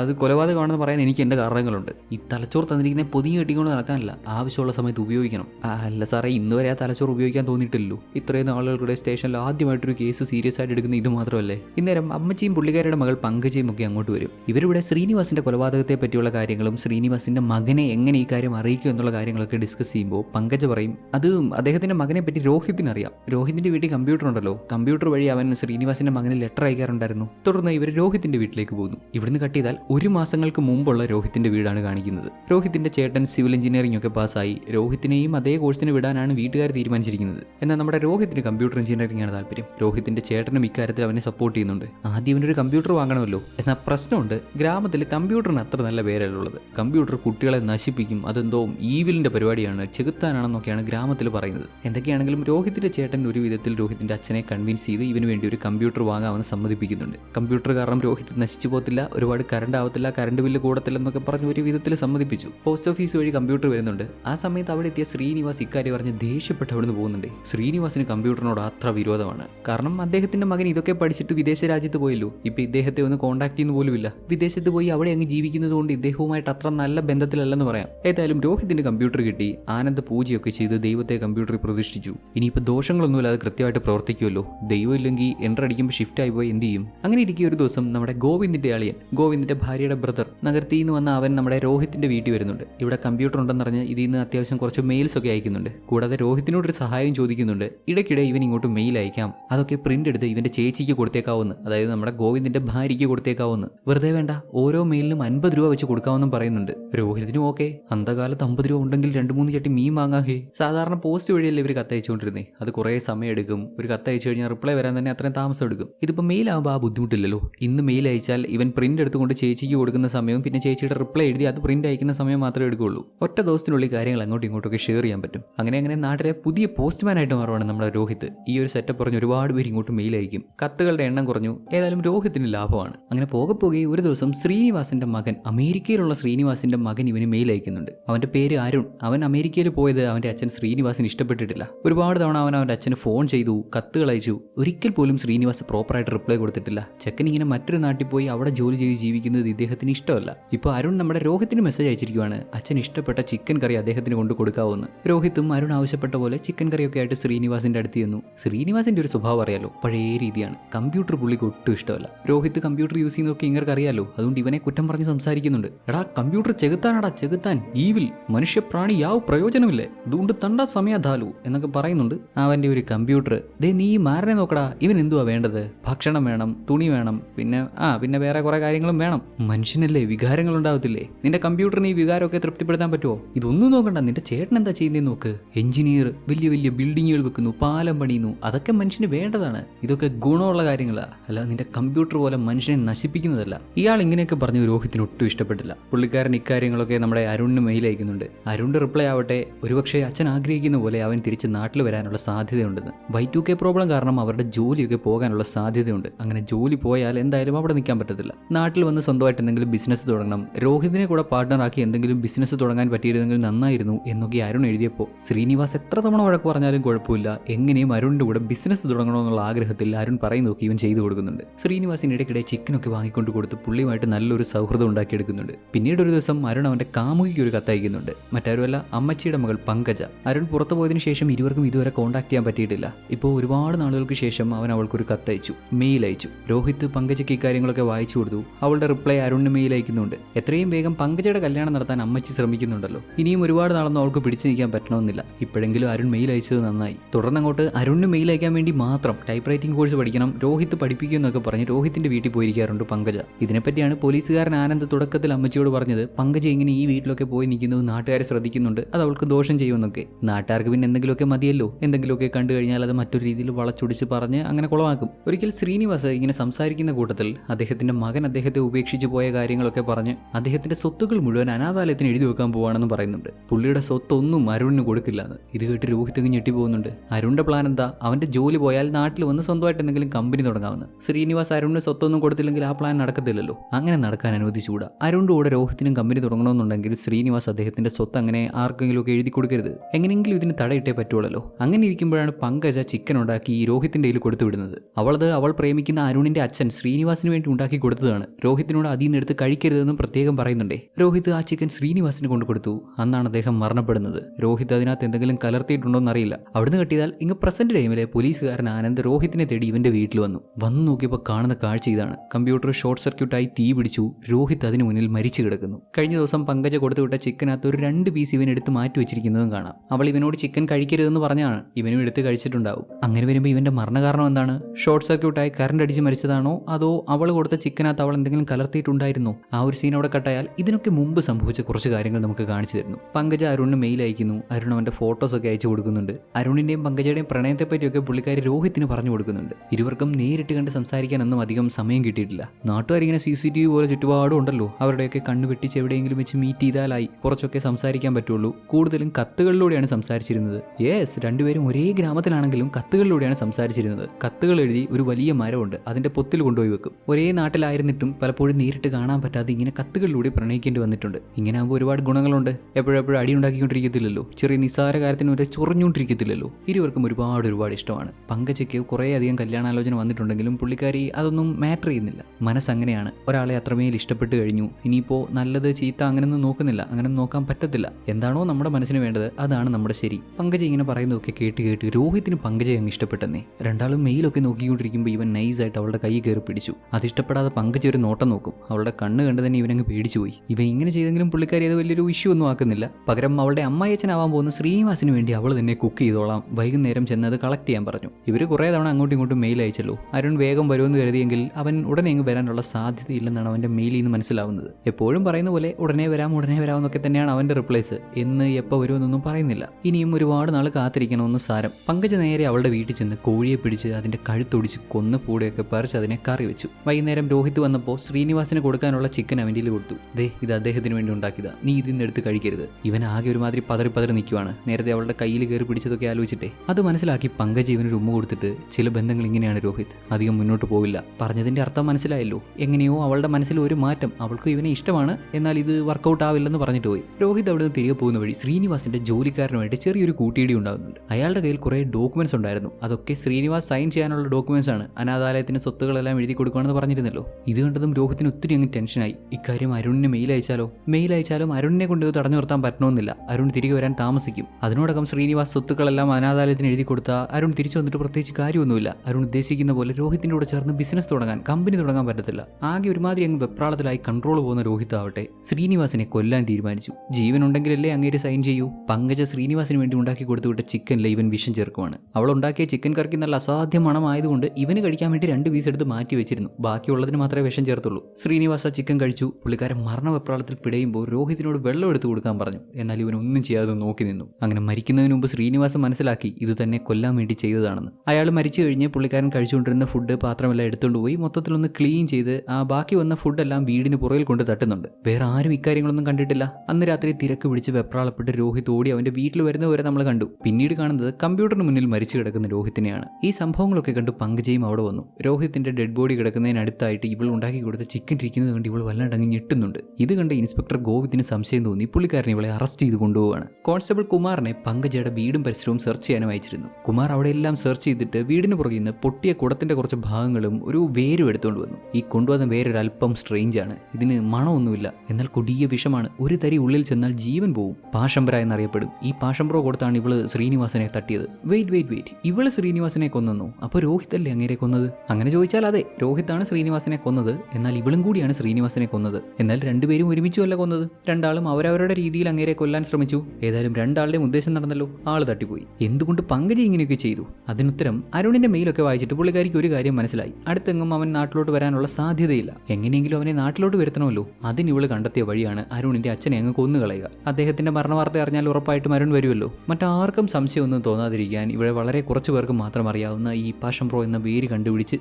അത് കൊലപാതകമാണെന്ന് പറയാൻ എനിക്ക് എന്റെ കാരണങ്ങളുണ്ട്. ഈ തലച്ചോറ് തന്നിരിക്കുന്ന പൊതിഞ്ഞ് കെട്ടിക്കൊണ്ട് നടക്കാനില്ല. ആവശ്യമുള്ള സമയത്ത് ഉപയോഗിക്കണം. അല്ല സാറേ ഇന്ന് വരെ ആ തലച്ചോറ് ഉപയോഗിക്കാൻ തോന്നിയിട്ടില്ലല്ലോ. ഇത്രയും ആളുകളുടെ സ്റ്റേഷനിൽ ആദ്യമായിട്ടൊരു കേസ് സീരിയസ് ആയിട്ട് എടുക്കുന്ന ഇത് മാത്രമല്ലേ? ഇന്നേരം അമ്മച്ചിയും പുള്ളിക്കാരുടെ മകൾ പങ്കജയും ഒക്കെ അങ്ങോട്ട് വരും. ഇവരിവിടെ ശ്രീനിവാസിന്റെ കൊലപാതകത്തെ പറ്റിയുള്ള കാര്യങ്ങളും ശ്രീനിവാസിന്റെ മകനെ എങ്ങനെ ഈ കാര്യം അറിയിക്കും എന്നുള്ള കാര്യങ്ങളൊക്കെ ഡിസ്കസ് ചെയ്യുമ്പോൾ പങ്കജ പറയും അത് അദ്ദേഹത്തിന്റെ മകനെ പറ്റി രോഹിത്തിന് അറിയാം രോഹിത്തിന്റെ വീട്ടിൽ കമ്പ്യൂട്ടർ ഉണ്ടല്ലോ കമ്പ്യൂട്ടർ വഴി അവൻ ശ്രീനിവാസിന്റെ മകനെ ലെറ്റർ അയക്കാറുണ്ടായിരുന്നു. തുടർന്ന് ഇവർ രോഹിത്തിന്റെ വീട്ടിലേക്ക് പോകുന്നു. ഇവിടുന്ന് കട്ട് ചെയ്താൽ ഒരു മാസങ്ങൾക്ക് മുമ്പുള്ള രോഹിത്തിന്റെ വീടാണ് കാണിക്കുന്നത്. രോഹിത്തിന്റെ ചേട്ടൻ സിവിൽ എഞ്ചിനീയറിംഗ് ഒക്കെ പാസ്സായി. രോഹിത്തിനെയും അതേ കോഴ്സിന് വിടാനാണ് വീട്ടുകാർ തീരുമാനിച്ചിരിക്കുന്നത്. എന്നാൽ നമ്മുടെ രോഹിത്തിന് കമ്പ്യൂട്ടർ എഞ്ചിനീയറിംഗ് ആണ് താല്പര്യം. രോഹിത്തിന്റെ ചേട്ടനും ഇക്കാര്യത്തിൽ അവനെ സപ്പോർട്ട് ചെയ്യുന്നുണ്ട്. ആദ്യം അവനൊരു കമ്പ്യൂട്ടർ വാങ്ങണമല്ലോ. എന്നാൽ പ്രശ്നമുണ്ട് ഗ്രാമത്തിൽ കമ്പ്യൂട്ടറിന് അത്ര നല്ല പേരല്ലുള്ളത് കമ്പ്യൂട്ടർ കുട്ടികളെ നശിപ്പിക്കും അതെന്തോ ഈവിലിന്റെ പരിപാടിയാണ് ചെകുത്താനാണെന്നൊക്കെയാണ് ഗ്രാമത്തിൽ പറയുന്നത്. എന്തൊക്കെയാണെങ്കിലും രോഹിത്തിന്റെ ചേട്ടൻ ഒരു വിധത്തിൽ രോഹിത്തിന്റെ അച്ഛനെ കൺവിൻസ് ചെയ്ത് ഇവന് വേണ്ടി ഒരു കമ്പ്യൂട്ടർ വാങ്ങാമെന്ന് സമ്മതിപ്പിക്കുന്നുണ്ട്. കമ്പ്യൂട്ടർ കാരണം രോഹിത് നശിച്ചു പോകത്തില്ല ഒരുപാട് കറണ്ട് ആവത്തില്ല കറണ്ട് ബില്ല് കൂടത്തില്ല എന്നൊക്കെ പറഞ്ഞ് ഒരു വിധത്തിൽ സമ്മതിപ്പിച്ചു. പോസ്റ്റ് ഓഫീസ് വഴി കമ്പ്യൂട്ടർ വരുന്നുണ്ട്. ആ സമയത്ത് അവിടെ എത്തിയ ശ്രീനിവാസ് ഇക്കാര്യം പറഞ്ഞ് ദേഷ്യപ്പെട്ട് അവിടുന്ന് പോകുന്നുണ്ട്. ശ്രീനിവാസിന് കമ്പ്യൂട്ടറിനോട് അത്ര വിരോധമാണ്. കാരണം അദ്ദേഹത്തിന്റെ മകൻ ഇതൊക്കെ പഠിച്ചിട്ട് വിദേശ രാജ്യത്ത് പോയല്ലോ. ഇപ്പൊ ഇദ്ദേഹത്തെ ഒന്ന് കോൺടാക്ട് ചെയ്യുന്ന പോലുമില്ല. വിദേശത്ത് പോയി അവിടെ അങ്ങ് ജീവിക്കുന്നതുകൊണ്ട് ഇദ്ദേഹവുമായിട്ട് അത്ര നല്ല ബന്ധത്തിലല്ലെന്ന് പറയാം. ഏതായാലും രോഹിത്തിന്റെ കമ്പ്യൂട്ടർ കിട്ടി. ആനന്ദ പൂജയൊക്കെ ചെയ്ത് ദൈവത്തെ കമ്പ്യൂട്ടറിൽ പ്രതിഷ്ഠിച്ചു. ഇനിയിപ്പോൾ ദോഷങ്ങളൊന്നുമില്ലാതെ കൃത്യമായിട്ട് പ്രവർത്തിക്കുമല്ലോ. ദൈവം ഇല്ലെങ്കിൽ അടിക്കുമ്പോൾ ഷിഫ്റ്റ് ആയി പോയി എന്ത് ചെയ്യും? അങ്ങനെ ഇരിക്കുക ഒരു ദിവസം നമ്മുടെ ഗോവിന്ദിന്റെ അളിയൻ ഗോവിന്ദിന്റെ ഭാര്യയുടെ ബ്രദർ നഗരത്തിൽ നിന്ന് വന്ന അവൻ നമ്മുടെ രോഹിത്തിന്റെ വീട്ടിൽ വരുന്നുണ്ട്. ഇവിടെ കമ്പ്യൂട്ടർ ഉണ്ടെന്നറിഞ്ഞ് ഇതിൽ നിന്ന് അത്യാവശ്യം കുറച്ച് മെയിൽസ് ഒക്കെ അയക്കുന്നുണ്ട്. കൂടാതെ രോഹിത്തിനോട് ഒരു സഹായം ചോദിക്കുന്നുണ്ട്. ഇടയ്ക്കിടെ ഇവൻ ഇങ്ങോട്ട് മെയിൽ അയക്കാം. അതൊക്കെ പ്രിന്റ് എടുത്ത് ഇവന്റെ ചേച്ചിക്ക് കൊടുത്തേക്കാവുന്ന. അതായത് നമ്മുടെ ഗോവിന്ദിന്റെ ഭാര്യയ്ക്ക് കൊടുത്തേക്കാവുന്ന. വെറുതെ വേണ്ട ഓരോ മെയിലിനും അൻപത് രൂപ വെച്ച് കൊടുക്കാമെന്നും പറയുന്നുണ്ട്. രോഹിതിനും ഓക്കെ. അന്ധകാലത്ത് അമ്പത് രൂപ ഉണ്ടെങ്കിൽ രണ്ട് മൂന്ന് ചട്ടി മീൻ വാങ്ങാം. സാധാരണ പോസ്റ്റ് വഴിയല്ലേ ഇവർ കത്തയച്ചുകൊണ്ടിരുന്നേ? അത് കുറേ സമയം എടുക്കും ഒരു കത്തയച്ചു കഴിഞ്ഞാൽ റിപ്ലൈ വരാൻ തന്നെ അത്രയും താമസം എടുക്കും. ഇതിപ്പോൾ മെയിൽ ആകുമ്പോൾ ആ ബുദ്ധിമുട്ടില്ലല്ലോ. ഇന്ന് മെയിൽ അയച്ചാൽ ഇവൻ പ്രിന്റ് എടുത്തുകൊണ്ട് ചേച്ചിക്ക് കൊടുക്കുന്ന സമയവും പിന്നെ ചേച്ചിയുടെ റിപ്ലൈ എഴുതി അത് പ്രിന്റ് അയക്കുന്ന സമയം മാത്രമേ എടുക്കുകയുള്ളൂ. ഒറ്റ ദിവസത്തിനുള്ളിൽ കാര്യങ്ങൾ അങ്ങോട്ടും ഇങ്ങോട്ടൊക്കെ ഷെയർ ചെയ്യാൻ പറ്റും. അങ്ങനെ അങ്ങനെ നാട്ടിലെ പുതിയ പോസ്റ്റ്മാൻ ആയിട്ട് മാറുവാണ് നമ്മുടെ രോഹിത്. ഈ ഒരു സെറ്റപ്പ് പറഞ്ഞ് ഒരുപാട് പേര് ഇങ്ങോട്ട് മെയിൽ അയക്കും. കത്തുകളുടെ എണ്ണം കുറഞ്ഞു. ഏതായാലും രോഹിത്തിന് ലാഭമാണ്. അങ്ങനെ പോകെ പോകെ ഒരു ദിവസം ശ്രീനിവാസിന്റെ മകൻ അമേരിക്കയിലുള്ള ശ്രീനിവാസിന്റെ മകൻ ഇവന് മെയിൽ അയക്കുന്നുണ്ട്. അവന്റെ പേര് അരുൺ. അവൻ അമേരിക്കയിൽ പോയത് അവന്റെ അച്ഛൻ ശ്രീനിവാസിന് ഇഷ്ടപ്പെട്ടിട്ടില്ല. ഒരുപാട് തവണ അവൻ അവന്റെ അച്ഛന് ഫോൺ ചെയ്തു കത്തുകൾ അയച്ചു. ഒരിക്കൽ പോലും ശ്രീനിവാസ് പ്രോപ്പറായിട്ട് റിപ്ലൈ കൊടുത്തിട്ടില്ല. ചെക്കൻ ഇങ്ങനെ മറ്റൊരു നാട്ടിൽ പോയി അവിടെ ജോലി ചെയ്ത് ജീവിക്കുന്നത് ഇദ്ദേഹത്തിന് ഇഷ്ടമല്ല. ഇപ്പോൾ അരുൺ നമ്മുടെ രോഹിത്തിന് മെസ്സേജ് അയച്ചിരിക്കുവാണ്. അച്ഛൻ ഇഷ്ടപ്പെട്ട ചിക്കൻ കറി അദ്ദേഹത്തിന് കൊണ്ട് കൊടുക്കാവുന്ന. രോഹിത്തും അരുൺ ആവശ്യപ്പെട്ട പോലെ ചിക്കൻ കറിയൊക്കെ ആയിട്ട് ശ്രീനിവാസിന്റെ അടുത്ത് ചെന്നു. ശ്രീനിവാസിന്റെ ഒരു സ്വഭാവം അറിയാലോ? പഴയ രീതിയാണ്. കമ്പ്യൂട്ടർ പുള്ളിക്ക് ഒട്ടും ഇഷ്ടമല്ല. രോഹിത്ത് കമ്പ്യൂട്ടർ യൂസ് ചെയ്യുന്നതൊക്കെ ഇങ്ങനെ അറിയാലോ? അതുകൊണ്ട് ഇവനെ കുറ്റം പറഞ്ഞ് സംസാരിക്കുന്നുണ്ട്. എടാ കമ്പ്യൂട്ടർ ചെകുത്താനടാ ചെകുത്താൻ. ഈവിൽ മനുഷ്യപ്രാണി യാവ് പ്രയോജനമില്ലേ? അതുകൊണ്ട് തണ്ട സമയ സമയധാലു എന്നൊക്കെ പറയുന്നുണ്ട്. അവന്റെ ഒരു കമ്പ്യൂട്ടർ ദേ നീ മാരനെ നോക്കടാ. ഇവൻ എന്തുവാ വേണ്ടത്? ഭക്ഷണം വേണം തുണി വേണം പിന്നെ ആ പിന്നെ വേറെ കുറെ കാര്യങ്ങളും വേണം. മനുഷ്യനല്ലേ വികാരങ്ങൾ ഉണ്ടാവത്തില്ലേ? നിന്റെ കമ്പ്യൂട്ടറിന് ഈ വികാരമൊക്കെ തൃപ്തിപ്പെടുത്താൻ പറ്റുമോ ഇതൊന്നും നോക്കണ്ട. നിന്റെ ചേട്ടൻ എന്താ ചെയ്യുന്നത് നോക്ക്. എഞ്ചിനീയർ വലിയ വലിയ ബിൽഡിങ്ങുകൾ വെക്കുന്നു പാലം പണിയുന്നു. അതൊക്കെ മനുഷ്യന് വേണ്ടതാണ്. ഇതൊക്കെ ഗുണമുള്ള കാര്യങ്ങളാണ് അല്ല നിന്റെ കമ്പ്യൂട്ടർ പോലെ മനുഷ്യനെ നശിപ്പിക്കുന്നതല്ല. ഇയാൾ ഇങ്ങനെയൊക്കെ പറഞ്ഞു രോഹിത്തിന് ഒട്ടും ഇഷ്ടപ്പെട്ടില്ല. പുള്ളിക്കാരൻ ഇക്കാര്യങ്ങളൊക്കെ നമ്മുടെ അരുണിന് മെയിൽ അയക്കുന്നുണ്ട്. അരുണിന്റെ റിപ്ലൈ ആവട്ടെ ഒരുപക്ഷെ അച്ഛൻ ആഗ്രഹിക്കുന്ന പോലെ അവൻ തിരിച്ച് നാട്ടിൽ വരാനുള്ള സാധ്യതയുണ്ടെന്ന്. വൈ ടു കെ പ്രോബ്ലം കാരണം അവരുടെ ജോലിയൊക്കെ പോകാനുള്ള സാധ്യതയുണ്ട്. അങ്ങനെ ജോലി പോയാൽ എന്തായാലും അവിടെ നിൽക്കാൻ പറ്റത്തില്ല. നാട്ടിൽ വന്ന് സ്വന്തമായിട്ട് എന്തെങ്കിലും ബിസിനസ് തുടങ്ങണം. രോഹിതിനെ കൂടെ പാർട്ട്ണറാക്കി എന്തെങ്കിലും ബിസിനസ് തുടങ്ങാൻ പറ്റിയിരുന്നെങ്കിൽ നന്നായിരുന്നു എന്നൊക്കെ അരുൺ എഴുതിയപ്പോൾ ശ്രീനിവാസ് എത്ര തവണ വഴക്ക് പറഞ്ഞാലും കുഴപ്പമില്ല. എങ്ങനെയും അരുണിന്റെ കൂടെ ബിസിനസ് തുടങ്ങണമെന്നുള്ള ആഗ്രഹത്തിൽ അരുൺ പറയുന്നതൊക്കെ ഇവൻ ചെയ്തു കൊടുക്കുന്നുണ്ട്. ശ്രീനിവാസിന് ഇടയ്ക്കിടെ ചിക്കനൊക്കെ വാങ്ങിക്കൊണ്ട് കൊടുത്ത് പുള്ളിയുമായിട്ട് നല്ലൊരു സൗഹൃദം ഉണ്ടാക്കിയെടുക്കുന്നുണ്ട്. പിന്നീട് ഒരു ദിവസം അരുൺ അവന്റെ കാമുകിക്ക് ഒരു കത്തയക്കുന്നുണ്ട് മറ്റാരുമല്ല അമ്മച്ചിയുടെ മകൾ പങ്കജ. അരുൺ പുറത്തു പോയതിനു ശേഷം ഇരുവർക്കും ഇതുവരെ കോൺടാക്ട് ചെയ്യാൻ പറ്റിയിട്ടില്ല. ഇപ്പോൾ ഒരുപാട് നാളുകൾക്ക് ശേഷം അവൻ അവൾക്കൊരു കത്തയച്ചു മെയിൽ അയച്ചു. രോഹിത് പങ്കജയ്ക്ക് ഇക്കാര്യങ്ങളൊക്കെ വായിച്ചു കൊടുത്തു. അവളുടെ റിപ്ലൈ അരുണിന് മെയിൽ അയക്കുന്നുണ്ട് എത്രയും വേഗം പങ്കജയുടെ കല്യാണം നടത്താൻ അമ്മച്ചി ശ്രമിക്കുന്നുണ്ടല്ലോ. ഇനിയും ഒരുപാട് നാളൊന്നും അവൾക്ക് പിടിച്ചു നിൽക്കാൻ പറ്റണമെന്നില്ല. ഇപ്പോഴെങ്കിലും അരുൺ മെയിൽ അയച്ചത് നന്നായി. തുടർന്ന് അങ്ങോട്ട് അരുണിന് മെയിൽ അയക്കാൻ വേണ്ടി മാത്രം ടൈപ്പ് റൈറ്റിംഗ് കോഴ്സ് പഠിക്കണം രോഹിത് പഠിപ്പിക്കുമെന്നൊക്കെ പറഞ്ഞ് രോഹിത്തിന്റെ വീട്ടിൽ പോയിരിക്കാറുണ്ട് പങ്കജ. ഇതിനെപ്പറ്റിയാണ് പോലീസുകാരൻ ആനന്ദ് തുടക്കത്തിൽ അമ്മച്ചിയോട് പറഞ്ഞത്. പങ്കജ ഇങ്ങനെ ഈ വീട്ടിലൊക്കെ പോയി നിൽക്കുന്നത് നാട്ടുകാരെ ശ്രദ്ധിക്കുന്നുണ്ട്. അത് അവൾക്ക് ദോഷം ചെയ്യുമെന്നൊക്കെ. നാട്ടുകാർക്ക് പിന്നെ എന്തെങ്കിലുമൊക്കെ മതിയല്ലോ? എന്തെങ്കിലുമൊക്കെ കണ്ടു കഴിഞ്ഞാൽ അത് മറ്റൊരു രീതിയിൽ വളച്ചൊടിച്ച് പറഞ്ഞ് അങ്ങനെ കുളമാക്കും. ഒരിക്കൽ ശ്രീനിവാസ് ഇങ്ങനെ സംസാരിക്കുന്ന കൂട്ടത്തിൽ അദ്ദേഹത്തിന്റെ മകൻ അദ്ദേഹത്തെ ഉപേക്ഷിച്ച് പോയ കാര്യങ്ങളൊക്കെ പറഞ്ഞ് അദ്ദേഹത്തിന്റെ സ്വത്തുക്കൾ മുഴുവൻ അനാഥാലയത്തിന് എഴുതി വെക്കാൻ പോവാണെന്ന് പറയുന്നുണ്ട്. പുള്ളിയുടെ സ്വത്തൊന്നും അരുണിന് കൊടുക്കില്ലെന്ന് ഇത് കേട്ട് രോഹിത് അങ്ങ് ഞെട്ടിപ്പോകുന്നുണ്ട്. അരുണിന്റെ പ്ലാൻ എന്താ? അവന്റെ ജോലി പോയാൽ നാട്ടിൽ വന്ന് സ്വന്തമായിട്ട് എന്തെങ്കിലും കമ്പനി തുടങ്ങാമെന്ന്. ശ്രീനിവാസ് അരുണിന് സ്വത്തൊന്നും കൊടുത്തില്ലെങ്കിൽ ആ പ്ലാൻ നടക്കത്തില്ലല്ലോ. അങ്ങനെ നടക്കാൻ അനുവദിച്ചുകൂടാ. അരുണിന്റെ കൂടെ രോഹിത്തിനും കമ്പനി തുടങ്ങണമെന്നുണ്ടെങ്കിൽ ശ്രീനിവാസ് അദ്ദേഹത്തിന്റെ സ്വത്ത് അങ്ങനെ ആർക്കെങ്കിലും ഒക്കെ എഴുതി കൊടുക്കരുത്. എങ്ങനെയെങ്കിലും ഇതിന് തടയിട്ടേ പറ്റുള്ളൂ അങ്ങനെ ഇരിക്കുമ്പോഴാണ് പങ്കജ ചിക്കൻ ഉണ്ടാക്കി ഈ രോഹിത്തിന്റെ കയ്യിൽ കൊടുത്തു വിടുന്നത്. അവളത് അവൾ പ്രേമിക്കുന്ന അരുണിന്റെ അച്ഛൻ ശ്രീനിവാസിന് വേണ്ടി ഉണ്ടാക്കി കൊടുത്തതാണ്. രോഹിത്തിനോട് അതിൽ നിന്ന് എടുത്ത് കഴിക്കരുതെന്നും പ്രത്യേകം പറയുന്നുണ്ടേ. രോഹിത് ആ ചിക്കൻ ശ്രീനിവാസിന് കൊണ്ടു കൊടുത്തു. അന്നാണ് അദ്ദേഹം മരണപ്പെടുന്നത്. രോഹിത് അതിനകത്ത് എന്തെങ്കിലും കലർത്തിയിട്ടുണ്ടോ എന്നറിയില്ല അവിടുന്ന് കെട്ടിയതാൽ ഇങ്ങ് പ്രസന്റ് ടൈമിലെ പോലീസുകാരൻ ആനന്ദ് രോഹിത്തിനെ തേടി ഇവന്റെ വീട്ടിൽ വന്നു. വന്നു നോക്കിയപ്പോൾ കാണുന്ന കാഴ്ച ഇതാണ്. കമ്പ്യൂട്ടർ ഷോർട്ട് സർക്യൂട്ടായി തീ പിടിച്ചു. രോഹിത് അതിന് മുന്നിൽ മരിച്ചു കിടക്കുന്നു. കഴിഞ്ഞ ദിവസം പങ്കജ കൊടുത്തുവിട്ട ചിക്കനകത്ത് ഒരു രണ്ട് പീസ് ഇവൻ എടുത്ത് മാറ്റി വെച്ചിരിക്കുന്നതും കാണാം. അവൾ ഇവനോട് ചിക്കൻ കഴിക്കരുതെന്ന് പറഞ്ഞാണ്. ഇവനും എടുത്ത് കഴിച്ചിട്ടുണ്ടാവും. അങ്ങനെ വരുമ്പോൾ ഇവന്റെ മരണകാരണം എന്താണ്? ഷോർട്ട് സർക്യൂട്ടായി കറണ്ട് അടിച്ച് മരിച്ചതാണോ? അതോ അവൾ കൊടുത്ത ചിക്കനകത്ത് അവൾ എന്തെങ്കിലും കലർത്തിയിട്ടുണ്ടായിരുന്നോ? ആ ഒരു സീൻ അവിടെ കട്ടായാൽ ഇതിനൊക്കെ മുമ്പ് സംഭവിച്ച കുറച്ച് കാര്യങ്ങൾ നമുക്ക് കാണിച്ചു തരുന്നു. പങ്കജ അരുണിന് മെയിൽ അയക്കുന്നു. അരുൺ ഫോട്ടോസ് ഒക്കെ അയച്ചു കൊടുക്കുന്നുണ്ട്. അരുണിന്റെയും പങ്കജയുടെയും പ്രണയത്തെ പറ്റിയൊക്കെ പുള്ളിക്കാരി രോഹിത്തിന് പറഞ്ഞു കൊടുക്കുന്നുണ്ട്. ഇരുവർക്കും നേരിട്ട് കണ്ട് സംസാരിക്കാനൊന്നും അധികം സമയം കിട്ടിയിട്ടില്ല. നാട്ടുകാരിങ്ങനെ സി സി ടി വി പോലെ ചുറ്റുപാടും ഉണ്ടല്ലോ. അവരുടെയൊക്കെ കണ്ണു വെട്ടിച്ച് എവിടെയെങ്കിലും വെച്ച് മീറ്റ് ചെയ്താലായി കുറച്ചൊക്കെ സംസാരിക്കാൻ പറ്റുള്ളൂ. കൂടുതലും കത്തുകളിലൂടെയാണ് സംസാരിച്ചിരുന്നത്. യെസ് രണ്ടുപേരും ഒരേ ഗ്രാമത്തിലാണെങ്കിലും കത്തുകളിലൂടെയാണ് സംസാരിച്ചിരുന്നത്. കത്തുകൾ എഴുതി ഒരു വലിയ മരമുണ്ട്. അതിന്റെ പൊത്തിൽ കൊണ്ടുപോയി വെക്കും. ഒരേ നാട്ടിലായിരുന്നിട്ടും പലപ്പോഴും നേരിട്ട് കാണാൻ പറ്റാതെ ഇങ്ങനെ കത്തുകളിലൂടെ പ്രണയിക്കേണ്ടി വന്നിട്ടുണ്ട്. ഇങ്ങനെ ആകുമ്പോൾ ഒരുപാട് ഗുണങ്ങളുണ്ട്. എപ്പോഴെപ്പോഴും അടി ഉണ്ടാക്കിക്കൊണ്ടിരിക്കത്തില്ലല്ലോ. ചെറിയ നിസ്സാര കാര്യത്തിന് വരെ ചൊറിഞ്ഞുകൊണ്ടിരിക്കത്തില്ലല്ലോ ഇരുവർക്കും ഒരുപാട് ഒരുപാട് ഇഷ്ടമാണ്. പങ്കജയ്ക്ക് കുറേ അധികം കല്യാണാലോചന വന്നിട്ടുണ്ടെങ്കിലും പുള്ളിക്കാരി അതൊന്നും മാറ്റർ ചെയ്യുന്നില്ല. മനസ്സങ്ങനെയാണ് ഒരാളെ അത്രമേൽ ഇഷ്ടപ്പെട്ട് കഴിഞ്ഞു. ഇനിയിപ്പോൾ നല്ലത് ചീത്ത അങ്ങനെയൊന്നും നോക്കുന്നില്ല. അങ്ങനെ നോക്കാൻ പറ്റത്തില്ല. എന്താണോ നമ്മുടെ മനസ്സിന് വേണ്ടത് അതാണ് നമ്മുടെ ശരി. പങ്കജ ഇങ്ങനെ പറയുന്നതൊക്കെ കേട്ട് കേട്ട് രോഹിത്തിന് പങ്കജയെ അങ്ങ് ഇഷ്ടപ്പെട്ടെന്നേ. രണ്ടാളും മെയിലൊക്കെ നോക്കിക്കൊണ്ടിരിക്കുമ്പോൾ ഇവൻ നൈസായിട്ട് അവളുടെ കൈ പിടിച്ചു. അതിഷ്ടപ്പെടാതെ പങ്കജ് ഒരു നോട്ടം നോക്കും. അവളുടെ കണ്ണ് കണ്ട് തന്നെ ഇവനങ്ങ് പേടിച്ചു പോയി. ഇവ ഇങ്ങനെ ചെയ്തെങ്കിലും പുള്ളിക്കാരി അത് വലിയൊരു ഇഷ്യൂ ഒന്നും ആക്കുന്നില്ല. പകരം അവളുടെ അമ്മായച്ചനാവാൻ പോകുന്ന ശ്രീനിവാസിന് വേണ്ടി അവൾ തന്നെ കുക്ക് ചെയ്തോളാം. വൈകുന്നേരം ചെന്ന് അത് കളക്ട് ചെയ്യാൻ പറഞ്ഞു. ഇവർ കുറേ തവണ അങ്ങോട്ടും ഇങ്ങോട്ടും മെയിൽ അയച്ചല്ലോ. അരുൺ വേഗം വരുമെന്ന് കരുതിയെങ്കിൽ അവൻ ഉടനെ അങ്ങ് വരാനുള്ള സാധ്യതയില്ലെന്നാണ് അവന്റെ മെയിലിൽ നിന്ന് മനസ്സിലാവുന്നത്. എപ്പോഴും പറയുന്ന പോലെ ഉടനെ വരാം ഉടനെ വരാം എന്നൊക്കെ തന്നെയാണ് അവന്റെ റിപ്ലൈസ് എന്ന് എപ്പോൾ വരുമെന്നൊന്നും പറയുന്നില്ല. ഇനിയും ഒരുപാട് നാൾ കാത്തിരിക്കണമെന്ന് സാരം. പങ്കജ നേരെ അവളുടെ വീട്ടിൽ ചെന്ന് കോഴിയെ പിടിച്ച് അതിന്റെ കഴുത്തൊടിച്ച് കൊന്നു പൂടെയൊക്കെ പറിച്ച് അതിനെ കറി വെച്ചു. വൈകുന്നേരം രോഹിത് വന്നപ്പോൾ ശ്രീനിവാസിന് കൊടുക്കാനുള്ള ചിക്കൻ അവന്റെ കൊടുത്തു. ദേ ഇത് അദ്ദേഹത്തിന് വേണ്ടി ഉണ്ടാക്കിയതാ. നീ ഇതിന്ന് എടുത്ത് കഴിക്കരുത്. ഇവൻ ആകെ ഒരുമാതിരി പതറി പതറി നിൽക്കുവാണ് നേരത്തെ അവളുടെ കയ്യിൽ കയറി പിടിച്ചതൊക്കെ ആലോചിച്ചിട്ടേ. അത് മനസ്സിലാക്കി പങ്കജ് ഇവനൊരു ഉമ്മ കൊടുത്തിട്ട് ചില ബന്ധങ്ങൾ ഇങ്ങനെയാണ് രോഹിത്. അധികം മുന്നോട്ട് പോവില്ല. പറഞ്ഞതിന്റെ അർത്ഥം മനസ്സിലായല്ലോ. എങ്ങനെയോ അവളുടെ മനസ്സിൽ ഒരു മാറ്റം. അവൾക്ക് ഇവനെ ഇഷ്ടമാണ്. എന്നാൽ ഇത് വർക്കൗട്ട് ആവില്ലെന്ന് പറഞ്ഞിട്ട് പോയി. രോഹിത് അവിടെ നിന്ന് തിരികെ പോകുന്ന വഴി ശ്രീനിവാസിന്റെ ജോലിക്കാരനുമായിട്ട് ചെറിയൊരു കൂട്ടിയിടി ഉണ്ടാകുന്നുണ്ട്. അയാളുടെ കയ്യിൽ കുറെ ഡോക്യുമെന്റ്സ് ഉണ്ടായിരുന്നു. അതൊക്കെ ശ്രീനിവാസ് സൈൻ ചെയ്യാനുള്ള ഡോക്യുമെന്റ്സ് ആണ്. അനാഥാലയത്തിന്റെ സ്വത്തുക്കളെല്ലാം എല്ലാം എഴുതി കൊടുക്കുകയാണെന്ന് പറഞ്ഞിരുന്നല്ലോ. ഇത് കണ്ടതും രോഹിത്തിന് ഒത്തിരി അങ്ങ് ടെൻഷനായി. ഇക്കാര്യം അരുണിന് മെയിൽ അയച്ചാലോ? മെയിൽ അയച്ചാലും അരുണിനെ കൊണ്ട് തടഞ്ഞു നിർത്താൻ പറ്റണമെന്നില്ല. അരുൺ തിരികെ വരാൻ താമസിക്കും. അതിനോടകം ശ്രീനിവാസ് സ്വത്തുക്കളെല്ലാം അനാഥാലയത്തിന് എഴുതി കൊടുത്താൽ അരുൺ തിരിച്ചു വന്നിട്ട് പ്രത്യേകിച്ച് കാര്യമൊന്നുമില്ല. അരുൺ ഉദ്ദേശിക്കുന്ന പോലെ രോഹിത്തിന്റെ കൂടെ ചേർന്ന് ബിസിനസ് തുടങ്ങാൻ കമ്പനി തുടങ്ങാൻ പറ്റത്തില്ല. ആകെ ഒരുമാതിരി അങ്ങ് വെപ്രാളത്തിലായി കൺട്രോൾ പോകുന്ന രോഹിത് ആവട്ടെ. ശ്രീനിവാസിനെ കൊല്ലാൻ തീരുമാനിച്ചു. ജീവൻ ഉണ്ടെങ്കിലല്ലേ അങ്ങേര് സൈൻ ചെയ്യൂ? പങ്കജ ശ്രീനിവാസിന് വേണ്ടി ഉണ്ടാക്കി കൊടുത്തുവിട്ട ചിക്കൻ ഇവൻ വിഷം ചേർക്കുവാണ്. അവൾ ഉണ്ടാക്കിയ ചിക്കൻ കറിക്ക് നല്ല അസാധ്യ മണമായതുകൊണ്ട് ഇവന് കഴിക്കാൻ വേണ്ടി രണ്ട് പീസ് എടുത്ത് മാറ്റി വെച്ചിരുന്നു. ബാക്കിയുള്ളതിന് മാത്രമേ വിഷം ചേർത്തുള്ളൂ. ശ്രീനിവാസ ചിക്കൻ കഴിച്ചു. പുള്ളിക്കാരൻ മരണ വെപ്രാളത്തിൽ പിടയുമ്പോൾ രോഹിതിനോട് വെള്ളം എടുത്തു കൊടുക്കാൻ പറഞ്ഞു. എന്നാൽ ഇവൻ ഒന്നും ചെയ്യാതെ നോക്കി നിന്നു. അങ്ങനെ മരിക്കുന്നതിന് മുമ്പ് ശ്രീനിവാസൻ മനസ്സിലാക്കി ഇത് തന്നെ കൊല്ലാൻ വേണ്ടി ചെയ്തതാണെന്ന്. അയാൾ മരിച്ചു കഴിഞ്ഞ് പുള്ളിക്കാരൻ കഴിച്ചുകൊണ്ടിരുന്ന ഫുഡ് പാത്രമെല്ലാം എടുത്തുകൊണ്ട് പോയി മൊത്തത്തിലൊന്ന് ക്ലീൻ ചെയ്ത് ആ ബാക്കി വന്ന ഫുഡെല്ലാം വീടിന് പുറകിൽ കൊണ്ട് തട്ടുന്നുണ്ട്. വേറെ ആരും ഇക്കാര്യങ്ങളൊന്നും കണ്ടിട്ടില്ല. അന്ന് രാത്രി തിരക്ക് പിടിച്ച് വെപ്രാളപ്പെട്ട് രോഹിത് ഓടി അവന്റെ വീട്ടിൽ വരുന്നവരെ നമ്മൾ കണ്ടു. പിന്നീട് കാണുന്നത് കമ്പ്യൂട്ടറിന് മുന്നിൽ മരിച്ചു കിടക്കുന്ന രോഹിത്തിനെയാണ്. ഈ സംഭവങ്ങളൊക്കെ കണ്ട് പങ്കജയും അവിടെ വന്നു. രോഹിത്തിന്റെ ഡെഡ് ബോഡി കിടക്കുന്നതിനടുത്തായിട്ട് ഇവൾ ഉണ്ടാക്കി കൊടുത്ത ചിക്കൻ ഇരിക്കുന്നത് കണ്ട് ഇവൾ വല്ലാണ്ട് ഞെട്ടുന്നുണ്ട്. ഇത് കണ്ട് ഇൻസ്പെക്ടർ ഗോവിന്ദിന് സംശയം തോന്നി. പുള്ളിക്കാരൻ ഇവളെ അറസ്റ്റ് ചെയ്ത് കൊണ്ടുപോവാണ്. കോൺസ്റ്റബിൾ കുമാറിനെ പങ്കജയുടെ വീടും പരിസരവും സെർച്ച് ചെയ്യാനും അയച്ചിരുന്നു. കുമാർ അവിടെ എല്ലാം സെർച്ച് ചെയ്തിട്ട് വീടിന് പുറകിൽ നിന്ന് പൊട്ടിയ കുടത്തിന്റെ കുറച്ച് ഭാഗങ്ങളും ഒരു വേരും എടുത്തുകൊണ്ട് വന്നു. ഈ കൊണ്ടുവന്ന വേരൊരു അല്പം സ്ട്രെയിഞ്ച് ആണ് ഇതിന് മണമൊന്നുമില്ല. എന്നാൽ കൊടിയ വിഷമാണ്. ഒരു തരി ഉള്ളിൽ ചെന്നാൽ ജീവൻ പോവും. പാഷംബ്ര എന്നറിയപ്പെടും. ഈ പാഷംബ്ര കൊടുത്താണ് ഇവൾ ശ്രീനിവാസനെ തട്ടിയത്. Wait wait wait. ഇവൾ ശ്രീനിവാസനെ കൊന്നു? അപ്പോൾ രോഹിത് അല്ലേ അങ്ങേരെ കൊന്നത്? അങ്ങനെ ചോദിച്ചാൽ രോഹിത്താണ് ശ്രീനിവാസനെ കൊന്നത്. എന്നാൽ ഇവളും കൂടിയാണ് ശ്രീനിവാസനെ കൊന്നത്. എന്നാൽ രണ്ടുപേരും ഒരുമിച്ചുമല്ല കൊന്നത്. രണ്ടാളും അവരവരുടെ രീതിയിൽ അങ്ങേരെ കൊല്ലാൻ ശ്രമിച്ചു. ഏതായാലും രണ്ടാളുടെയും ഉദ്ദേശം നടന്നല്ലോ. ആൾ തട്ടിപ്പോയി. എന്തുകൊണ്ട് പങ്കജ ഇങ്ങനെയൊക്കെ ചെയ്തു? അതിനുത്തരം അരുണിന്റെ മെയിലൊക്കെ വായിച്ചിട്ട് പുള്ളിക്കാരിക്ക് ഒരു കാര്യം മനസ്സിലായി. അടുത്തെങ്ങും അവൻ നാട്ടിലോട്ട് വരാനുള്ള സാധ്യതയില്ല. എങ്ങനെയെങ്കിലും അവനെ നാട്ടിലോട്ട് വരുത്തണമല്ലോ. അതിന് ഇവൾ കണ്ടെത്തിയ വഴിയാണ് അരുണിന്റെ അച്ഛനെ അങ്ങ് കൊന്നുകളയുക അദ്ദേഹത്തിന്റെ മരണവാർത്ത അറിഞ്ഞാൽ ഉറപ്പായിട്ടും അരുൺ വരുമല്ലോ. മറ്റാർക്കും സംശയമൊന്നും തോന്നാതിരിക്കാൻ ഇവിടെ വളരെ കുറച്ചു പേർക്ക് മാത്രം അറിയാവുന്ന ഈ പാഷം പ്രോ എന്ന പേര് കണ്ടുപിടിച്ച്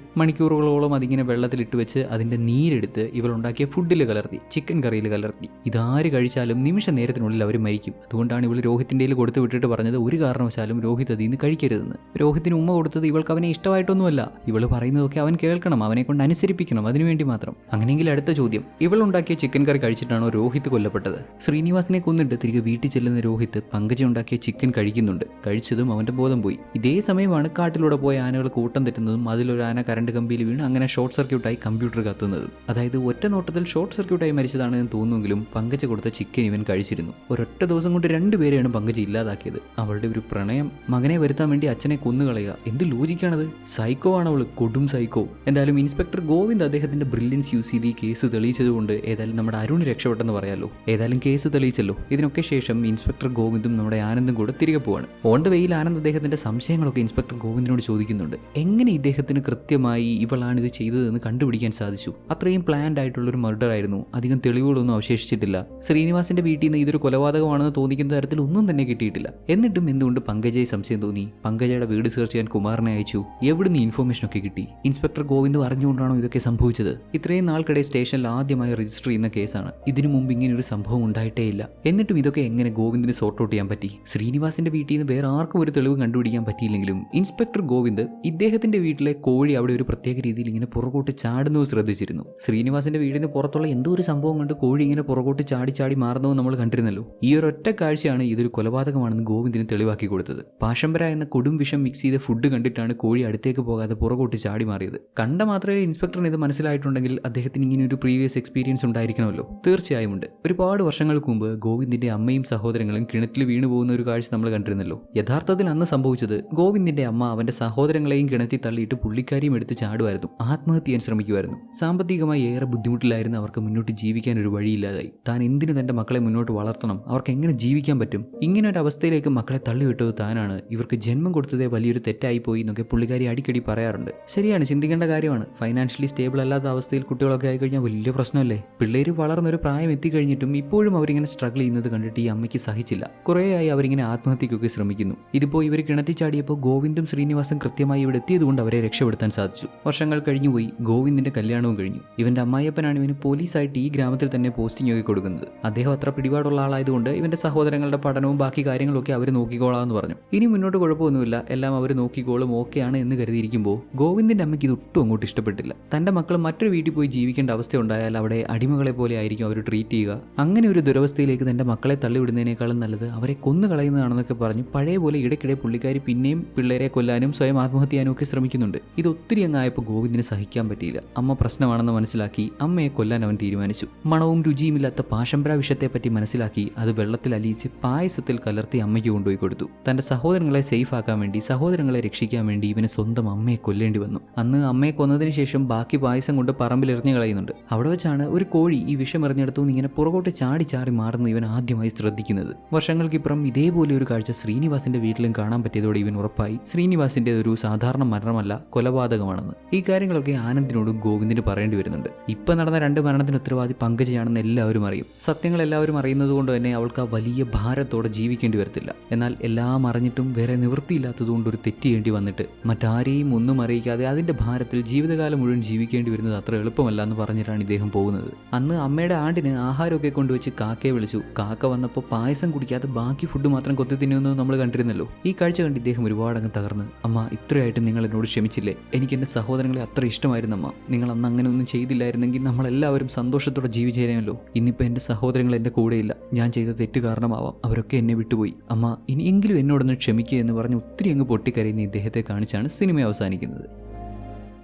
മണിക്കൂറുകളോളം അതിങ്ങനെ വെള്ളത്തിലിട്ട് വെച്ച് അതിന്റെ നീരെടുത്ത് ഇവളുണ്ടാക്കിയ ഫുഡിൽ കലർത്തി ചിക്കൻ കറിയിൽ കലർത്തി. ഇതാര് കഴിച്ചാലും നിമിഷ നേരത്തിനുള്ളിൽ അവർ മരിക്കും. അതുകൊണ്ടാണ് ഇവൾ രോഹിത്തിന്റെ കയ്യിൽ കൊടുത്തു വിട്ടിട്ട് പറഞ്ഞത് ഒരു കാരണവശാലും രോഹിത് അതിൽ നിന്ന് കഴിക്കരുതെന്ന്. രോഹിത്തിന് ഉമ്മ കൊടുത്തത് ഇവൾക്ക് അവനെ ഇഷ്ടമായിട്ടൊന്നുമല്ല. ഇവൾ പറയുന്നതൊക്കെ അവൻ കേൾക്കണം അവനെ കൊണ്ട് അനുസരിപ്പിക്കണം അതിനുവേണ്ടി മാത്രം. അങ്ങനെയെങ്കിൽ അടുത്ത ചോദ്യം ഇവൾ ഉണ്ടാക്കിയ ചിക്കൻ കറി കഴിച്ചിട്ടാണോ രോഹിത് കൊല്ലപ്പെട്ടത്? ശ്രീനിവാസിനെ കൊന്നിട്ട് തിരികെ വീട്ടിൽ ചെല്ലുന്ന രോഹിത് പങ്കജ ഉണ്ടാക്കിയ ചിക്കൻ കഴിക്കുന്നുണ്ട്. കഴിച്ചതും അവന്റെ ബോധം പോയി. ഇതേ സമയമാണ് കാട്ടിലൂടെ പോയ ആനകൾ കൂട്ടം തെറ്റുന്നതും അതിലൊരു ആന കറണ്ട് കമ്പിയിൽ വീണ് അങ്ങനെ ഷോർട്ട് സർക്യൂട്ടായി കമ്പ്യൂട്ടർ കത്തുന്നത്. അതായത് ഒറ്റ നോട്ടത്തിൽ ഷോർട്ട് സർക്യൂട്ടായി മരിച്ചതാണ് എന്ന് തോന്നുമെങ്കിലും പങ്കജ കൊടുത്ത ചിക്കൻ ഇവൻ കഴിച്ചിരുന്നു. ഒരൊറ്റ ദിവസം കൊണ്ട് രണ്ടുപേരെയാണ് പങ്കജ ഇല്ലാതാക്കിയത്. അവളുടെ ഒരു പ്രണയം മകനെ വരുത്താൻ വേണ്ടി അച്ഛനെ കൊന്നുകളയുക എന്ത് ലോജിക്കാണത്? സൈക്കോ ആണ് അവൾ കൊടും സൈക്കോ. എന്തായാലും ഇൻസ്പെക്ടർ ഗോവിന്ദ് അദ്ദേഹത്തിന്റെ ബ്രില്യൻസ് യൂസ് ചെയ്ത് ഈ കേസ് തെളിയിച്ചതുകൊണ്ട് ഏതായാലും നമ്മുടെ അരുൺ രക്ഷപ്പെട്ടെന്ന് പറയാമല്ലോ ഏതായാലും കേസ് തെളിയിച്ചല്ലോ. ഇതിനൊക്കെ ശേഷം ഇൻസ്പെക്ടർ ഗോവിന്ദും നമ്മുടെ ആനന്ദും കൂടെ തിരികെ പോവാണ്. ഓൺ വെയിൽ ആനന്ദ് അദ്ദേഹത്തിന്റെ സംശയങ്ങളൊക്കെ ഇൻസ്പെക്ടർ ഗോവിന്ദിനോട് ചോദിക്കുന്നുണ്ട്. എങ്ങനെ ഇദ്ദേഹത്തിന് കൃത്യമായി ഇവളാണ് ഇത് ചെയ്തതെന്ന് കണ്ടുപിടിക്കാൻ സാധിച്ചു. അത്രയും പ്ലാൻഡ് ആയിട്ടുള്ള ഒരു മർഡർ ആയിരുന്നു. അധികം തെളിവുകളൊന്നും അവശേഷിച്ചിട്ടില്ല. ശ്രീനിവാസിന്റെ വീട്ടിൽ നിന്ന് ഇതൊരു കൊലപാതകമാണെന്ന് തോന്നിക്കുന്ന തരത്തിൽ ഒന്നും തന്നെ കിട്ടിയിട്ടില്ല. എന്നിട്ടും എന്തുകൊണ്ട് പങ്കജയെ സംശയം തോന്നി? പങ്കജയുടെ വീട് സെർച്ച് ചെയ്യാൻ കുമാറിനെ അയച്ചു. എവിടുന്ന് ഇൻഫർമേഷൻ ഒക്കെ കിട്ടി? ഇൻസ്പെക്ടർ ഗോവിന്ദ് അറിഞ്ഞുകൊണ്ടാണോ ഇതൊക്കെ സംഭവിച്ചത്? ഇത്രയും നാൾക്കിടെ സ്റ്റേഷനിൽ ആദ്യമായി രജിസ്റ്റർ ചെയ്യുന്ന കേസാണ്. ഇതിനു മുമ്പ് ഇങ്ങനെ ഒരു സംഭവം ഉണ്ടായിട്ടേ ഇല്ല. എന്നിട്ടും ഇതൊക്കെ എങ്ങനെ ഗോവിന്ദിന് സോർട്ട് ഔട്ട് ചെയ്യാൻ പറ്റി? ശ്രീനിവാസിന്റെ വീട്ടിൽ നിന്ന് വേറെ ആർക്കും ഒരു തെളിവ് കണ്ടുപിടിക്കാൻ പറ്റിയില്ലെങ്കിലും ഇൻസ്പെക്ടർ ഗോവിന്ദ് ഇദ്ദേഹത്തിന്റെ വീട്ടിലെ കോഴി അവിടെ ഒരു പ്രത്യേക രീതിയിൽ ഇങ്ങനെ പുറകോട്ട് ചാടുന്നത് ശ്രദ്ധിച്ചിരുന്നു. ശ്രീനിവാസിന്റെ വീടിന് പുറത്തുള്ള എന്തോ ഒരു സംഭവം കണ്ട് കോഴി ഇങ്ങനെ പുറകോട്ട് ചാടി ചാടി മാറുന്നതും നമ്മൾ കണ്ടിരുന്നല്ലോ. ഈ ഒരു ഒറ്റ കാഴ്ചയാണ് ഇതൊരു കൊലപാതകമാണെന്ന് ഗോവിന്ദിന് തെളിവാക്കി കൊടുത്തത്. പാഷംബര എന്ന കൊടും വിഷം മിക്സ് ചെയ്ത ഫുഡ് കണ്ടിട്ടാണ് കോഴി അടുത്തേക്ക് പോകാതെ പുറകോട്ട് ചാടി മാറിയത്. കണ്ട മാത്രമേ ഇൻസ്പെക്ടറിന് ഇത് മനസ്സിലായിട്ടുണ്ടെങ്കിൽ അദ്ദേഹത്തിന് ഇങ്ങനെ ഒരു പ്രീവിയസ് എക്സ്പീരിയൻസ് ഉണ്ടായിരിക്കണമല്ലോ. തീർച്ചയായും ഉണ്ട്. ഒരുപാട് വർഷങ്ങൾക്ക് മുമ്പ് ഗോവിന്ദിന്റെ അമ്മയും സഹോദരങ്ങളും കിണറ്റിൽ വീണു പോകുന്ന ഒരു കാഴ്ച നമ്മൾ കണ്ടിരുന്നല്ലോ. യഥാർത്ഥത്തിൽ അന്ന് സംഭവിച്ചത് ഗോവിന്ദിന്റെ അമ്മ അവന്റെ സഹോദരങ്ങളെയും കിണറ്റിൽ തള്ളിയിട്ട് പുള്ളിക്കാരിയും എടുത്ത് ചാടുമായിരുന്നു ആത്മഹത്യ ചെയ്യാൻ ശ്രമിക്കുമായിരുന്നു. സാമ്പത്തികമായി ഏറെ ബുദ്ധിമുട്ടിലായിരുന്നു അവർക്ക് മുന്നോട്ട് ജീവിക്കാൻ ഒരു വഴിയില്ലാതായി. താൻ എന്തിന് തന്റെ മക്കളെ മുന്നോട്ട് വളർത്തണം? അവർക്ക് എങ്ങനെ ജീവിക്കാൻ പറ്റും? ഇങ്ങനെ ഒരു അവസ്ഥയിലേക്ക് മക്കളെ തള്ളിവിട്ടത് താനാണ്. ഇവർക്ക് ജന്മം കൊടുത്തതേ വലിയൊരു തെറ്റായി പോയി എന്നൊക്കെ പുള്ളിക്കാരി അടിക്കടി പറയാറുണ്ട്. ശരിയാണ് ചിന്തിക്കേണ്ട കാര്യമാണ്. ഫൈനാൻഷ്യലി സ്റ്റേബിൾ അല്ലാത്ത അവസ്ഥയിൽ കുട്ടികളൊക്കെ ആയിക്കഴിഞ്ഞാൽ വലിയ പ്രശ്നമല്ലേ? പിള്ളേര് വളർന്നൊരു പ്രായം എത്തിക്കഴിഞ്ഞിട്ടും ഇപ്പോഴും അവരിങ്ങനെ സ്ട്രഗിൾ ചെയ്യുന്നത് കണ്ടിട്ട് ഈ അമ്മയ്ക്ക് സഹിച്ചില്ല. കുറേയായി അവരിങ്ങനെ ആത്മഹത്യക്കൊക്കെ ശ്രമിക്കുന്നു. ഇതിപ്പോൾ ഇവർ കിണറ്റി ചാടിയപ്പോൾ ഗോവിന്ദും ശ്രീനിവാസും കൃത്യമായി ഇവിടെ എത്തിയതുകൊണ്ട് അവരെ രക്ഷപ്പെടുത്താൻ സാധിച്ചു. വർഷങ്ങൾ കഴിഞ്ഞുപോയി ഗോവിന്ദിന്റെ കല്യാണവും കഴിഞ്ഞു. ഇവന്റെ അമ്മായിയപ്പനാണ് ഇവന് പോലീസായിട്ട് ഈ ഗ്രാമത്തിൽ തന്നെ പോസ്റ്റിംഗ് ആക്കി കൊടുക്കുന്നത്. അദ്ദേഹം അത്ര പിടിപാടുള്ള ആളായതുകൊണ്ട് ഇവന്റെ സഹോദരങ്ങളുടെ പഠനവും ബാക്കി കാര്യങ്ങളൊക്കെ അവർ നോക്കിക്കോളാമെന്ന് പറഞ്ഞു. ഇനി മുന്നോട്ട് കുഴപ്പമൊന്നുമില്ല. എല്ലാം അവർ നോക്കിക്കോളും. ഓക്കെയാണ് എന്ന് കരുതിയിരിക്കുമ്പോൾ ഗോവിന്ദിന്റെ അമ്മയ്ക്ക് ഇത് ഒട്ടും അങ്ങോട്ട് ഇഷ്ടപ്പെട്ടില്ല. തന്റെ മക്കൾ മറ്റൊരു വീട്ടിൽ പോയി ജീവിക്കേണ്ട അവസ്ഥ ഉണ്ടായാൽ അവിടെ അടിമകളെ പോലെ ആയിരിക്കും അവർ ട്രീറ്റ് ചെയ്യുക. അങ്ങനെ ഒരു ദുരവസ്ഥയിലേക്ക് തന്റെ മക്കളെ തള്ളിവിടുന്നതിനേക്കാളും നല്ലത് അവരെ കൊന്നു കളയുന്നതാണെന്നൊക്കെ പറഞ്ഞ് പഴയ പോലെ ഇടയ്ക്കിടെ പുള്ളിക്കാരി പിന്നെയും പിള്ളേരെ കൊല്ലാനും സ്വയം ആത്മഹത്യ ചെയ്യാനും ഒക്കെ ശ്രമിക്കുന്നുണ്ട്. ഇത് ഒത്തിരി അങ്ങായപ്പോൾ ഗോവിന്ദിന് സഹിക്കാൻ പറ്റിയില്ല. അമ്മ പ്രശ്നമാണെന്ന് മനസ്സിലാക്കി അമ്മയെ കൊല്ലാൻ അവൻ തീരുമാനിച്ചു. മണവും രുചിയുമില്ലാത്ത പാശംബ്ര വിഷത്തെപ്പറ്റി മനസ്സിലാക്കി അത് വെള്ളത്തിൽ അലിയിച്ച് പായസത്തിൽ കലർത്തി അമ്മയ്ക്ക് കൊണ്ടുപോയി കൊടുത്തു. തന്റെ സഹോദരങ്ങളെ സേഫ് ആക്കാൻ വേണ്ടി സഹോദരങ്ങളെ രക്ഷിക്കാൻ വേണ്ടി ഇവന് സ്വന്തം അമ്മയെ കൊല്ലേണ്ടി വന്നു. അന്ന് അമ്മയെ കൊന്നതിന് ശേഷം ബാക്കി പായസം കൊണ്ട് പറമ്പിൽ എറിഞ്ഞു കളയുന്നുണ്ട്. അവിടെ വെച്ചാണ് ഒരു കോഴി ഈ വിഷം എറിഞ്ഞെടുത്തു ഇങ്ങനെ പുറകോട്ട് ചാടി ചാടി മാറുന്നു ഇവൻ ആദ്യമായി ശ്രദ്ധിക്കുന്നത്. വർഷങ്ങൾക്കിപ്പുറം ഇതേപോലെ ഒരു കാഴ്ച ശ്രീനിവാസിന്റെ വീട്ടിലും കാണാൻ പറ്റിയതോടെ ഇവൻ ഉറപ്പായി. ശ്രീനിവാസിന്റെ ഒരു സാധാരണ മരണമല്ല കൊലപാതകമാണെന്ന്. ഈ കാര്യങ്ങളൊക്കെ ആനന്ദിനോട് ഗോവിന്ദിന് പറയേണ്ടി വരുന്നുണ്ട്. ഇപ്പൊ നടന്ന രണ്ട് മരണത്തിന് ഉത്തരവാദി പങ്കജയാണെന്ന് എല്ലാവരും അറിയും. സത്യങ്ങൾ എല്ലാവരും അറിയുന്നത് കൊണ്ട് തന്നെ അവൾക്ക് ആ വലിയ ഭാരത്തോടെ ജീവിക്കേണ്ടി വരത്തില്ല. എന്നാൽ എല്ലാം അറിഞ്ഞിട്ടും വേറെ നിവൃത്തിയില്ലാത്തതുകൊണ്ട് ഒരു തെറ്റ് ചെയ്യേണ്ടി വന്നിട്ട് മറ്റാരെയും ഒന്നും അറിയിക്കാതെ അതിന്റെ ഭാരത്തിൽ ജീവിതകാലം മുഴുവൻ ജീവിക്കേണ്ടി വരുന്നത് അത്ര എളുപ്പമല്ല എന്ന് പറഞ്ഞിട്ടാണ് ഇദ്ദേഹം പോകുന്നത്. അന്ന് അമ്മയുടെ ആണ്ടിന് ആഹാരമൊക്കെ കൊണ്ടുവച്ച് കാക്കയെ വിളിച്ചു. കാക്ക വന്നപ്പോൾ പായസം കുടിക്കാതെ ബാക്കി ഫുഡ് മാത്രം കൊത്തി തിന്നുമെന്ന് നമ്മൾ കണ്ടിരുന്നല്ലോ. ഈ കാഴ്ച കണ്ട് ഇദ്ദേഹം ഒരുപാട് അങ്ങ് തകർന്ന് അമ്മ ഇത്രയായിട്ട് നിങ്ങൾ എന്നോട് ക്ഷമിച്ചില്ലേ? എനിക്ക് എന്റെ സഹോദരങ്ങളെ അത്ര ഇഷ്ടമായിരുന്നു അമ്മ. നിങ്ങൾ അന്ന് അങ്ങനെ ഒന്നും ചെയ്തില്ലായിരുന്നെങ്കിൽ നമ്മളെല്ലാവരും സന്തോഷത്തോടെ ജീവിച്ചേനല്ലോ ഇന്നിപ്പോൾ എന്റെ സഹോദരങ്ങൾ എന്റെ കൂടെയില്ല. ഞാൻ ചെയ്ത തെറ്റ് കാരണമാവാം. അവരൊക്കെ എന്നെ വിട്ടുപോയി. അമ്മ ഇനിയെങ്കിലും എന്നോടൊന്ന് ക്ഷമിക്കുക എന്ന് പറഞ്ഞ് ഒത്തിരി അങ്ങ് പൊട്ടിക്കരയുന്ന ഇദ്ദേഹത്തെ കാണിച്ചാണ് സിനിമ അവസാനിക്കുന്നത്.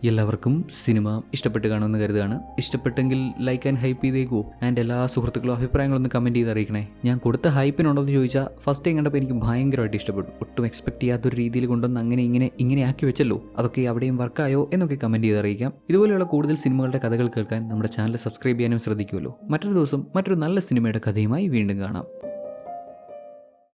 എല്ലാവർക്കും സിനിമ ഇഷ്ടപ്പെട്ട് കാണുമെന്ന് കരുതുകയാണ്. ഇഷ്ടപ്പെട്ടെങ്കിൽ ലൈക്ക് ആൻഡ് ഹൈപ്പ് ചെയ്തേക്കോ. ആൻഡ് എല്ലാ സുഹൃത്തുക്കളും അഭിപ്രായങ്ങളൊന്ന് കമന്റ് ചെയ്ത് അറിയിക്കണേ ഞാൻ കൊടുത്ത ഹൈപ്പിനുണ്ടോ എന്ന് ചോദിച്ചാൽ ഫസ്റ്റ് ടൈം കണ്ടപ്പോൾ എനിക്ക് ഭയങ്കരമായിട്ട് ഇഷ്ടപ്പെട്ടു. ഒട്ടും എക്സ്പെക്ട് ചെയ്യാത്തൊരു രീതിയിൽ കൊണ്ടുവന്ന് അങ്ങനെ ഇങ്ങനെ ഇങ്ങനെ ആക്കി വെച്ചല്ലോ. അതൊക്കെ അവിടെയും വർക്കായോ എന്നൊക്കെ കമന്റ് ചെയ്ത് അറിയിക്കാം ഇതുപോലെയുള്ള കൂടുതൽ സിനിമകളുടെ കഥകൾ കേൾക്കാൻ നമ്മുടെ ചാനൽ സബ്സ്ക്രൈബ് ചെയ്യാനും ശ്രദ്ധിക്കുമല്ലോ. മറ്റൊരു ദിവസം മറ്റൊരു നല്ല സിനിമയുടെ കഥയുമായി വീണ്ടും കാണാം.